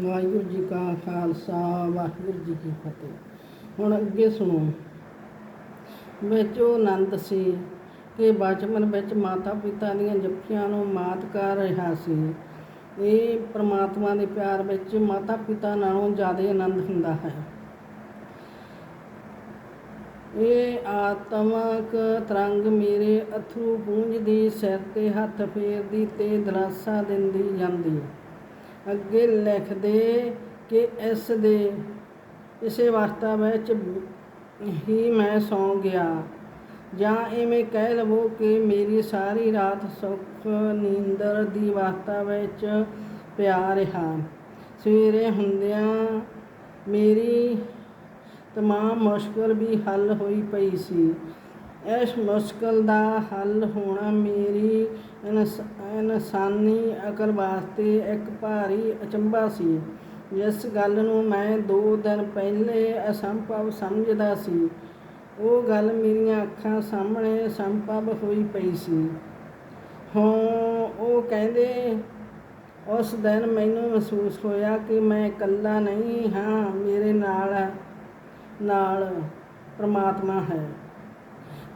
ਵਾਹਿਗੁਰੂ ਜੀ ਕਾ ਖਾਲਸਾ, ਵਾਹਿਗੁਰੂ ਜੀ ਕੀ ਫਤਿਹ। ਹੁਣ ਅੱਗੇ ਸੁਣੋ। ਵਿੱਚ ਉਹ ਆਨੰਦ ਸੀ ਕਿ ਬਚਪਨ ਵਿੱਚ ਮਾਤਾ ਪਿਤਾ ਦੀਆਂ ਜੱਫੀਆਂ ਨੂੰ ਮਾਤ ਕਰ ਰਿਹਾ ਸੀ। ਇਹ ਪ੍ਰਮਾਤਮਾ ਦੇ ਪਿਆਰ ਵਿੱਚ ਮਾਤਾ ਪਿਤਾ ਨਾਲੋਂ ਜ਼ਿਆਦਾ ਆਨੰਦ ਹੁੰਦਾ ਹੈ। ਇਹ ਆਤਮਕ ਤਰੰਗ ਮੇਰੇ ਅਥਰੂ ਪੂੰਝਦੀ ਸਿਰ ਤੇ ਹੱਥ ਫੇਰਦੀ ਤੇ ਦਰਾਸਾ ਦਿੰਦੀ ਜਾਂਦੀ। ਅੱਗੇ ਲਿਖਦੇ ਕਿ ਇਸ ਦੇ, ਇਸੇ ਅਵਸਥਾ ਵਿੱਚ ਹੀ ਮੈਂ ਸੌਂ ਗਿਆ। ਜਾਂ ਇਵੇਂ ਕਹਿ ਲਵੋ ਕਿ ਮੇਰੀ ਸਾਰੀ ਰਾਤ ਸੁੱਖ ਨੀਂਦਰ ਦੀ ਅਵਸਥਾ ਵਿੱਚ ਪਿਆ ਰਿਹਾ। ਸਵੇਰੇ ਹੁੰਦਿਆਂ ਮੇਰੀ ਤਮਾਮ ਮੁਸ਼ਕਲ ਵੀ ਹੱਲ ਹੋਈ ਪਈ ਸੀ। ਇਸ ਮੁਸ਼ਕਲ ਦਾ ਹੱਲ ਹੋਣਾ ਮੇਰੀ ਇਨਸ- ਇਨਸਾਨੀ ਅਕਲ ਵਾਸਤੇ ਇੱਕ ਭਾਰੀ ਅਚੰਭਾ ਸੀ। ਜਿਸ ਗੱਲ ਨੂੰ ਮੈਂ ਦੋ ਦਿਨ ਪਹਿਲੇ ਅਸੰਭਵ ਸਮਝਦਾ ਸੀ। ਉਹ ਗੱਲ ਮੇਰੀਆਂ ਅੱਖਾਂ ਸਾਹਮਣੇ ਸੰਭਵ ਹੋਈ ਪਈ ਸੀ। ਹੁਣ ਉਹ ਕਹਿੰਦੇ, ਉਸ ਦਿਨ ਮੈਨੂੰ ਮਹਿਸੂਸ ਹੋਇਆ ਕਿ ਮੈਂ ਇਕੱਲਾ ਨਹੀਂ ਹਾਂ, ਮੇਰੇ ਨਾਲ ਨਾਲ ਪ੍ਰਮਾਤਮਾ ਹੈ।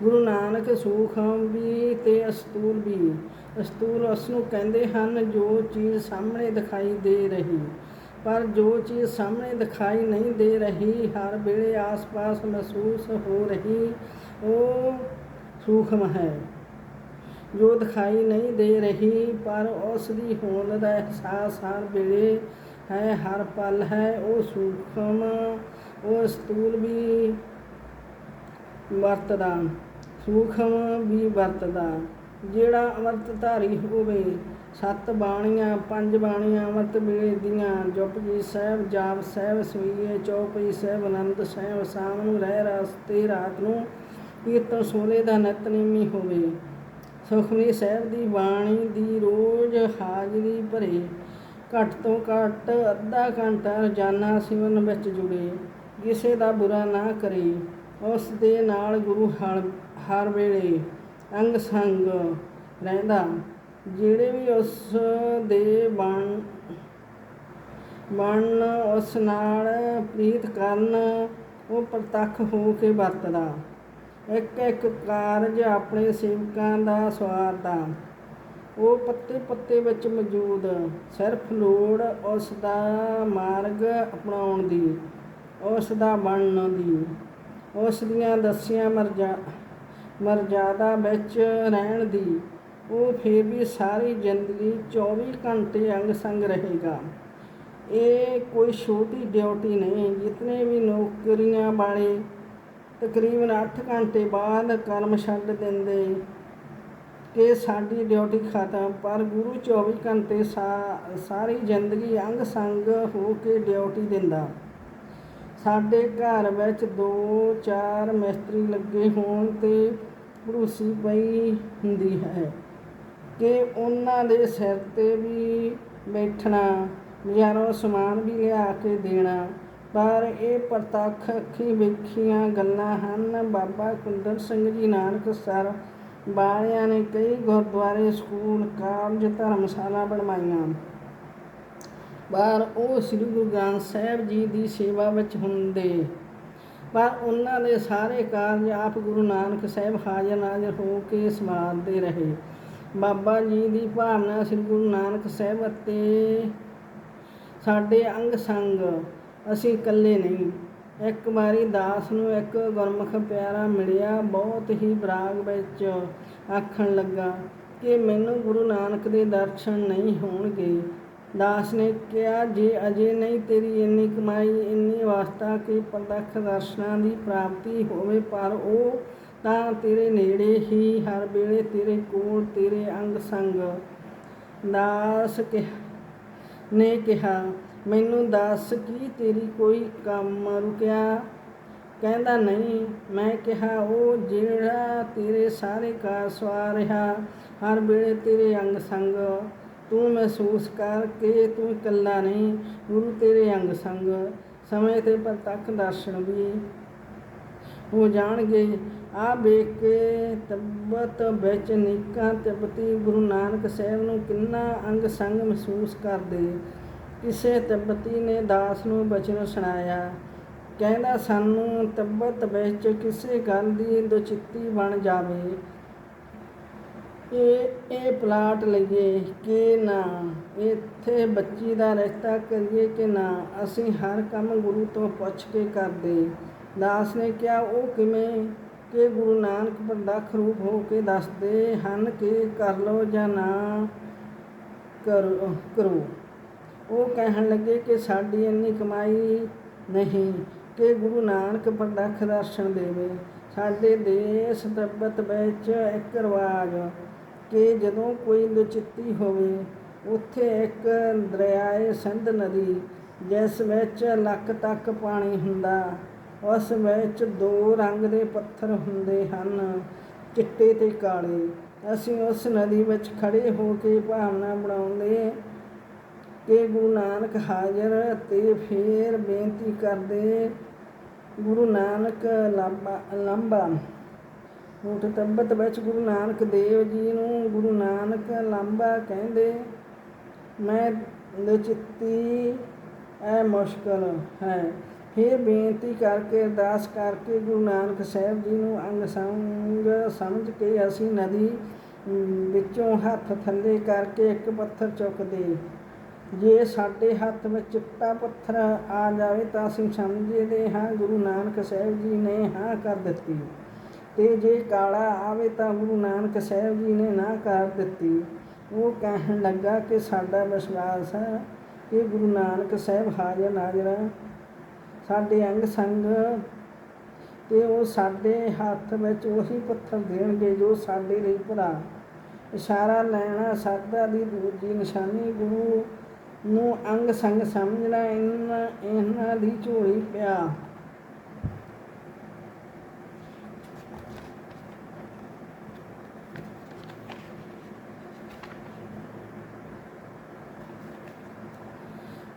ਗੁਰੂ ਨਾਨਕ ਸੂਖਮ ਵੀ ਤੇ ਅਸਤੂਲ ਵੀ। ਅਸਤੂਲ ਉਸ ਨੂੰ ਕਹਿੰਦੇ ਹਨ, ਜੋ ਚੀਜ਼ ਸਾਹਮਣੇ ਦਿਖਾਈ ਦੇ ਰਹੀ। ਪਰ ਜੋ ਚੀਜ਼ ਸਾਹਮਣੇ ਦਿਖਾਈ ਨਹੀਂ ਦੇ ਰਹੀ, ਹਰ ਵੇਲੇ ਆਸ-ਪਾਸ ਮਹਿਸੂਸ ਹੋ ਰਹੀ, ਉਹ ਸੂਖਮ ਹੈ। ਜੋ ਦਿਖਾਈ ਨਹੀਂ ਦੇ ਰਹੀ, ਪਰ ਉਸ ਦੀ ਹੋਂਦ ਦਾ ਅਹਿਸਾਸ ਹਰ ਵੇਲੇ ਹੈ, ਹਰ ਪਲ ਹੈ, ਉਹ ਸੂਖਮ, ਉਹ ਸਤੂਲ ਵੀ ਵਰਤਦਾ, ਸੂਖਮ ਵੀ ਵਰਤਦਾ। ਜਿਹੜਾ ਅੰਮ੍ਰਿਤਧਾਰੀ ਹੋਵੇ, ਸੱਤ ਬਾਣੀਆਂ, ਪੰਜ ਬਾਣੀਆਂ ਅੰਮ੍ਰਿਤ ਵੇਲੇ ਦੀਆਂ, ਜਪਜੀ ਸਾਹਿਬ, ਜਾਪ ਸਾਹਿਬ ਸਵਈਏ ਚੌਪਈ ਸਾਹਿਬ, ਆਨੰਦ ਸਾਹਿਬ, ਸ਼ਾਮ ਨੂੰ ਰਹਿ ਰਸਤੇ ਰਾਤ ਨੂੰ ਕੀਰਤਨ ਸੋਲੇ ਦਾ ਨਿਤਨੇਮੀ ਹੋਵੇ। ਸੁਖਮਨੀ ਸਾਹਿਬ ਦੀ ਬਾਣੀ ਦੀ ਰੋਜ਼ ਹਾਜ਼ਰੀ ਭਰੇ। ਘੱਟ ਤੋਂ ਘੱਟ ਅੱਧਾ ਘੰਟਾ ਰੋਜ਼ਾਨਾ ਸਿਮਰਨ ਵਿੱਚ ਜੁੜੇ। ਕਿਸੇ ਦਾ ਬੁਰਾ ਨਾ ਕਰੇ। ਉਸ ਦੇ ਨਾਲ ਗੁਰੂ ਹਰ ਹਰ ਵੇਲੇ ਅੰਗ ਸੰਗ ਰਹਿੰਦਾ। ਜਿਹੜੇ ਵੀ ਉਸ ਦੇ ਬਣ ਬਣ ਉਸ ਨਾਲ ਪ੍ਰੀਤ ਕਰਨ, ਉਹ ਪ੍ਰਤੱਖ ਹੋ ਕੇ ਵਰਤਦਾ। ਇੱਕ ਇੱਕ ਕਾਰਜ ਆਪਣੇ ਸੇਵਕਾਂ ਦਾ ਸਵਾਰਦਾ। ਉਹ ਪੱਤੇ ਪੱਤੇ ਵਿੱਚ ਮੌਜੂਦ, ਸਿਰਫ ਲੋੜ ਉਸ ਦਾ ਮਾਰਗ ਅਪਣਾਉਣ ਦੀ, ਉਸ ਦਾ ਬਣਨ ਦੀ, ਉਸ ਦੀਆਂ ਦੱਸੀਆਂ ਮਰਜ਼ਾ ਮਰਜ਼ਾਦਾ ਵਿੱਚ ਰਹਿਣ ਦੀ। ਉਹ ਫਿਰ ਵੀ ਸਾਰੀ ਜ਼ਿੰਦਗੀ 24 ਘੰਟੇ ਅੰਗ ਸੰਗ ਰਹੇਗਾ। ਇਹ ਕੋਈ ਛੋਟੀ ਡਿਊਟੀ ਨਹੀਂ, ਜਿਤਨੇ ਵੀ ਨੌਕਰੀਆਂ ਵਾਲੇ ਤਕਰੀਬਨ 8 ਘੰਟੇ ਬਾਅਦ ਕਰਮ ਛੱਡ ਦਿੰਦੇ ਕਿ ਸਾਡੀ ਡਿਊਟੀ ਖਤਮ, ਪਰ ਗੁਰੂ 24 ਘੰਟੇ ਸਾ- ਸਾਰੀ ਜ਼ਿੰਦਗੀ ਅੰਗ ਸੰਗ ਹੋ ਕੇ ਡਿਊਟੀ ਦਿੰਦਾ। ਸਾਡੇ ਘਰ ਵਿੱਚ ਦੋ ਚਾਰ ਮਿਸਤਰੀ ਲੱਗੇ ਹੋਣ ਤੇ ਭਰੂਸੀ ਪਈ ਹੁੰਦੀ ਹੈ ਕਿ ਉਹਨਾਂ ਦੇ ਸਿਰ ਤੇ ਵੀ ਬੈਠਣਾ, ਬਜ਼ਾਰੋਂ ਸਮਾਨ ਵੀ ਲਿਆ ਕੇ ਦੇਣਾ। ਪਰ ਇਹ ਪ੍ਰਤੱਖ ਅੱਖੀ ਵੇਖੀਆਂ ਗੱਲਾਂ ਹਨ। ਬਾਬਾ ਕੁੰਦਰ ਸਿੰਘ ਜੀ ਨਾਨਕ ਸਰ ਵਾਲਿਆਂ ਨੇ ਕਈ ਗੁਰਦੁਆਰੇ, ਸਕੂਲ, ਕਾਲਜ, ਧਰਮਸ਼ਾਲਾ ਬਣਵਾਈਆਂ। ਪਰ ਉਹ ਸ੍ਰੀ ਗੁਰੂ ਗ੍ਰੰਥ ਸਾਹਿਬ ਜੀ ਦੀ ਸੇਵਾ ਵਿੱਚ ਹੁੰਦੇ ਪਰ ਉਹਨਾਂ ਦੇ ਸਾਰੇ ਕਾਰਜ ਆਪ ਗੁਰੂ ਨਾਨਕ ਸਾਹਿਬ ਹਾਜ਼ਰ ਨਾਜ਼ਰ ਹੋ ਕੇ ਸੰਭਾਲਦੇ ਰਹੇ। ਬਾਬਾ ਜੀ ਦੀ ਭਾਵਨਾ ਸ੍ਰੀ ਗੁਰੂ ਨਾਨਕ ਸਾਹਿਬ ਅਤੇ ਸਾਡੇ ਅੰਗ ਸੰਗ, ਅਸੀਂ ਇਕੱਲੇ ਨਹੀਂ। ਇੱਕ ਵਾਰੀ ਦਾਸ ਨੂੰ ਇੱਕ ਗੁਰਮੁਖ ਪਿਆਰਾ ਮਿਲਿਆ, ਬਹੁਤ ਹੀ ਬਰਾਗ ਵਿੱਚ ਆਖਣ ਲੱਗਾ ਕਿ ਮੈਨੂੰ ਗੁਰੂ ਨਾਨਕ ਦੇ ਦਰਸ਼ਨ ਨਹੀਂ ਹੋਣਗੇ। ਦਾਸ ਨੇ ਕਿਹਾ, ਜੇ ਅਜੇ ਨਹੀਂ ਤੇਰੀ ਇੰਨੀ ਕਮਾਈ, ਇੰਨੀ ਅਵਸਥਾ ਕਿ ਪ੍ਰਤੱਖ ਦਰਸ਼ਨਾਂ ਦੀ ਪ੍ਰਾਪਤੀ ਹੋਵੇ, ਪਰ ਉਹ ਤਾਂ ਤੇਰੇ ਨੇੜੇ ਹੀ ਹਰ ਵੇਲੇ ਤੇਰੇ ਕੋਲ, ਤੇਰੇ ਅੰਗ ਸੰਗ। ਦਾਸ ਕਿ ਨੇ ਕਿਹਾ, ਮੈਨੂੰ ਦੱਸ, ਕੀ ਤੇਰੀ ਕੋਈ ਕੰਮ ਰੁਕਿਆ? ਕਹਿੰਦਾ, ਨਹੀਂ। ਮੈਂ ਕਿਹਾ, ਉਹ ਜਿਹੜਾ ਤੇਰੇ ਸਾਰੇ ਕਾਰ ਸਵਾ ਰਿਹਾ, ਹਰ ਵੇਲੇ ਤੇਰੇ ਅੰਗ ਸੰਗ। ਤੂੰ ਮਹਿਸੂਸ ਕਰ ਕਿ ਤੂੰ ਇਕੱਲਾ ਨਹੀਂ, ਗੁਰੂ ਤੇਰੇ ਅੰਗ ਸੰਗ, ਸਮੇਂ ਤੇ ਪ੍ਰਤੱਖ ਦਰਸ਼ਨ ਵੀ ਹੋ ਜਾਣਗੇ। ਆ ਵੇਖ ਕੇ ਤਬਤ ਵਿੱਚ ਨਿੱਕਾ ਤਿਬਤੀ ਗੁਰੂ ਨਾਨਕ ਸਾਹਿਬ ਨੂੰ ਕਿੰਨਾ ਅੰਗ ਸੰਗ ਮਹਿਸੂਸ ਕਰਦੇ। ਕਿਸੇ ਤਿੱਬਤੀ ਨੇ ਦਾਸ ਨੂੰ ਬਚਨ ਸੁਣਾਇਆ। ਕਹਿੰਦਾ, ਸਾਨੂੰ ਤਿੱਬਤ ਵਿੱਚ ਕਿਸੇ ਗੱਲ ਦੀ ਦੁਚਿੱਤੀ ਬਣ ਜਾਵੇ। ਇਹ ਇਹ ਪਲਾਟ ਲਈਏ ਕਿ ਨਾ? ਇੱਥੇ ਬੱਚੀ ਦਾ ਰਿਸ਼ਤਾ ਕਰੀਏ ਕਿ ਨਾ? ਅਸੀਂ ਹਰ ਕੰਮ ਗੁਰੂ ਤੋਂ ਪੁੱਛ ਕੇ ਕਰਦੇ। ਦਾਸ ਨੇ ਕਿਹਾ, ਉਹ ਕਿਵੇਂ? ਕਿ ਗੁਰੂ ਨਾਨਕ ਪ੍ਰਦਖ ਰੂਪ ਹੋ ਕੇ ਦੱਸਦੇ ਹਨ ਕਿ ਕਰ ਲਓ ਜਾਂ ਨਾ ਕਰੋ ਕਰੋ। ਉਹ ਕਹਿਣ ਲੱਗੇ ਕਿ ਸਾਡੀ ਇੰਨੀ ਕਮਾਈ ਨਹੀਂ ਕਿ ਗੁਰੂ ਨਾਨਕ ਪ੍ਰਦਖ ਦਰਸ਼ਨ ਦੇਵੇ। ਸਾਡੇ ਦੇਸ਼ ਤਬਤ ਵਿੱਚ ਇੱਕ ਰਿਵਾਜ ਕਿ ਜਦੋਂ ਕੋਈ ਲਚਿੱਤੀ ਹੋਵੇ, ਉੱਥੇ ਇੱਕ ਦਰਿਆਏ ਸਿੰਧ ਨਦੀ, ਜਿਸ ਵਿੱਚ ਲੱਕ ਤੱਕ ਪਾਣੀ ਹੁੰਦਾ, ਉਸ ਵਿੱਚ ਦੋ ਰੰਗ ਦੇ ਪੱਥਰ ਹੁੰਦੇ ਹਨ, ਚਿੱਟੇ ਤੇ ਕਾਲੇ। ਅਸੀਂ ਉਸ ਨਦੀ ਵਿੱਚ ਖੜੇ ਹੋ ਕੇ ਭਾਵਨਾ ਬਣਾਉਂਦੇ ਕਿ ਗੁਰੂ ਨਾਨਕ ਹਾਜ਼ਰ ਤੇ ਫੇਰ ਬੇਨਤੀ ਕਰਦੇ, ਗੁਰੂ ਨਾਨਕ ਲਾਂਬਾ ਲੰਬਾ ਉਠ ਤੰਬਤ ਵਿੱਚ ਗੁਰੂ ਨਾਨਕ ਦੇਵ ਜੀ ਨੂੰ ਗੁਰੂ ਨਾਨਕ ਲਾਂਬਾ ਕਹਿੰਦੇ, ਮੈਂ ਲਚਿੱਤੀ ਐ ਮੁਸ਼ਕਲ ਹੈ। ਫਿਰ ਬੇਨਤੀ ਕਰਕੇ, ਅਰਦਾਸ ਕਰਕੇ ਗੁਰੂ ਨਾਨਕ ਸਾਹਿਬ ਜੀ ਨੂੰ ਅੰਗ ਸੰਗ ਸਮਝ ਕੇ ਅਸੀਂ ਨਦੀ ਵਿੱਚੋਂ ਹੱਥ ਥੱਲੇ ਕਰਕੇ ਇੱਕ ਪੱਥਰ ਚੁੱਕਦੇ। ਜੇ ਸਾਡੇ ਹੱਥ ਵਿੱਚ ਚਿੱਟਾ ਪੱਥਰ ਆ ਜਾਵੇ ਤਾਂ ਅਸੀਂ ਸਮਝਦੇ ਹਾਂ ਗੁਰੂ ਨਾਨਕ ਸਾਹਿਬ ਜੀ ਨੇ ਹਾਂ ਕਰ ਦਿੱਤੀ। ਤੇ ਜੇ ਕਾਲਾ ਆਵੇ ਤਾਂ ਗੁਰੂ ਨਾਨਕ ਸਾਹਿਬ ਜੀ ਨੇ ਨਾ ਕਰ ਦਿੱਤੀ। ਉਹ ਕਹਿਣ ਲੱਗਾ ਕਿ ਸਾਡਾ ਵਿਸ਼ਵਾਸ ਹੈ ਕਿ ਗੁਰੂ ਨਾਨਕ ਸਾਹਿਬ ਹਾਜ਼ਰ ਨਾਜ਼ਰ ਸਾਡੇ ਅੰਗ ਸੰਗ ਤੇ ਉਹ ਸਾਡੇ ਹੱਥ ਵਿੱਚ ਉਹੀ ਪੱਥਰ ਦੇਣਗੇ ਜੋ ਸਾਡੇ ਲਈ ਭਰਾ। ਇਸ਼ਾਰਾ ਲੈਣਾ ਸਰਦਾ ਦੀ ਦੂਜੀ ਨਿਸ਼ਾਨੀ। ਗੁਰੂ ਨੂੰ ਅੰਗ ਸੰਗ ਸਮਝਣਾ ਇਹਨਾਂ ਇਹਨਾਂ ਦੀ ਝੋਲੀ ਪਿਆ।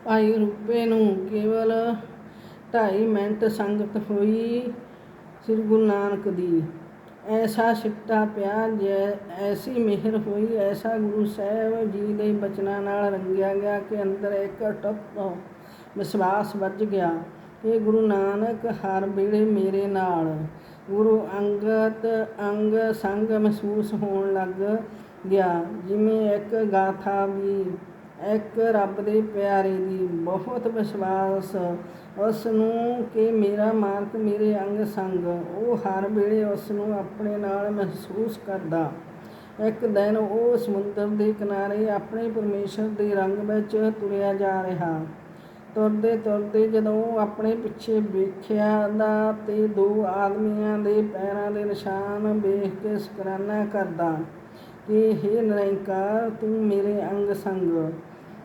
ਭਾਈ ਰੂਪੇ ਨੂੰ ਕੇਵਲ ਢਾਈ ਮਿੰਟ ਸੰਗਤ ਹੋਈ ਸ੍ਰੀ ਗੁਰੂ ਨਾਨਕ ਦੀ। ਐਸਾ ਸਿੱਟਾ ਪਿਆ ਜੈ, ਐਸੀ ਮਿਹਰ ਹੋਈ, ਐਸਾ ਗੁਰੂ ਸਾਹਿਬ ਜੀ ਦੇ ਬਚਨਾਂ ਨਾਲ ਰੰਗਿਆ ਗਿਆ ਕਿ ਅੰਦਰ ਇੱਕ ਟੁੱਟ ਵਿਸ਼ਵਾਸ ਵੱਜ ਗਿਆ ਇਹ ਗੁਰੂ ਨਾਨਕ ਹਰ ਵੇਲੇ ਮੇਰੇ ਨਾਲ। ਗੁਰੂ ਅੰਗਤ ਅੰਗ ਸੰਗ ਮਹਿਸੂਸ ਹੋਣ ਲੱਗ ਗਿਆ, ਜਿਵੇਂ ਇੱਕ ਗਾਥਾ ਵੀ ਇੱਕ ਰੱਬ ਦੇ ਪਿਆਰੇ ਦੀ ਬਹੁਤ ਵਿਸ਼ਵਾਸ ਉਸ ਨੂੰ ਕਿ ਮੇਰਾ ਮਾਲਕ ਮੇਰੇ ਅੰਗ ਸੰਗ, ਉਹ ਹਰ ਵੇਲੇ ਉਸ ਨੂੰ ਆਪਣੇ ਨਾਲ ਮਹਿਸੂਸ ਕਰਦਾ। ਇੱਕ ਦਿਨ ਉਹ ਸਮੁੰਦਰ ਦੇ ਕਿਨਾਰੇ ਆਪਣੇ ਪਰਮੇਸ਼ਰ ਦੇ ਰੰਗ ਵਿੱਚ ਤੁਰਿਆ ਜਾ ਰਿਹਾ। ਤੁਰਦੇ ਤੁਰਦੇ ਜਦੋਂ ਉਹ ਆਪਣੇ ਪਿੱਛੇ ਵੇਖਿਆ ਦਾ ਤੇ ਦੋ ਆਦਮੀਆਂ ਦੇ ਪੈਰਾਂ ਦੇ ਨਿਸ਼ਾਨ ਵੇਖ ਕੇ ਸ਼ੁਕਰਾਨਾ ਕਰਦਾ। ਕਿ ਹੇ ਨਿਰੰਕਾਰ, ਤੂੰ ਮੇਰੇ ਅੰਗ ਸੰਗ।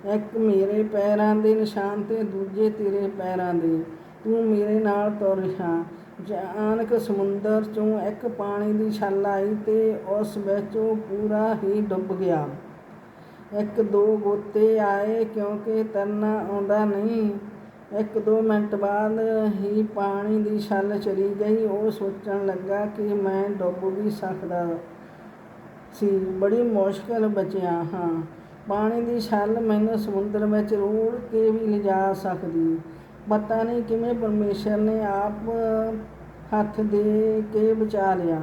ਇੱਕ ਮੇਰੇ ਪੈਰਾਂ ਦੇ ਨਿਸ਼ਾਨ ਤੇ, ਦੂਜੇ ਤੇਰੇ ਪੈਰਾਂ ਦੇ। ਤੂੰ ਮੇਰੇ ਨਾਲ ਤੁਰ ਰਿਹਾ ਅਚਾਨਕ ਸਮੁੰਦਰ ਚੋਂ ਇੱਕ ਪਾਣੀ ਦੀ ਛੱਲ ਆਈ ਤੇ ਉਸ ਵਿੱਚ ਉਹ ਪੂਰਾ ਹੀ ਡੁੱਬ ਗਿਆ। ਇੱਕ ਦੋ ਗੋਤੇ ਆਏ ਕਿਉਂਕਿ ਤਰਨਾ ਆਉਂਦਾ ਨਹੀਂ। ਇੱਕ ਦੋ ਮਿੰਟ ਬਾਅਦ ਹੀ ਪਾਣੀ ਦੀ ਛੱਲ ਚਲੀ ਗਈ। ਉਹ ਸੋਚਣ ਲੱਗਾ ਕਿ ਮੈਂ ਡੁੱਬ ਵੀ ਸਕਦਾ। ਸੀ, ਬੜੀ ਮੁਸ਼ਕਲ ਬਚਿਆ, ਹਾਂ। ਪਾਣੀ ਦੀ ਛੱਲ ਮੈਨੂੰ ਸਮੁੰਦਰ ਵਿੱਚ ਰੋੜ ਕੇ ਵੀ ਲਿਜਾ ਸਕਦੀ। ਪਤਾ ਨਹੀਂ ਕਿਵੇਂ ਪਰਮੇਸ਼ਰ ਨੇ ਆਪ ਹੱਥ ਦੇ ਕੇ ਬਚਾ ਲਿਆ।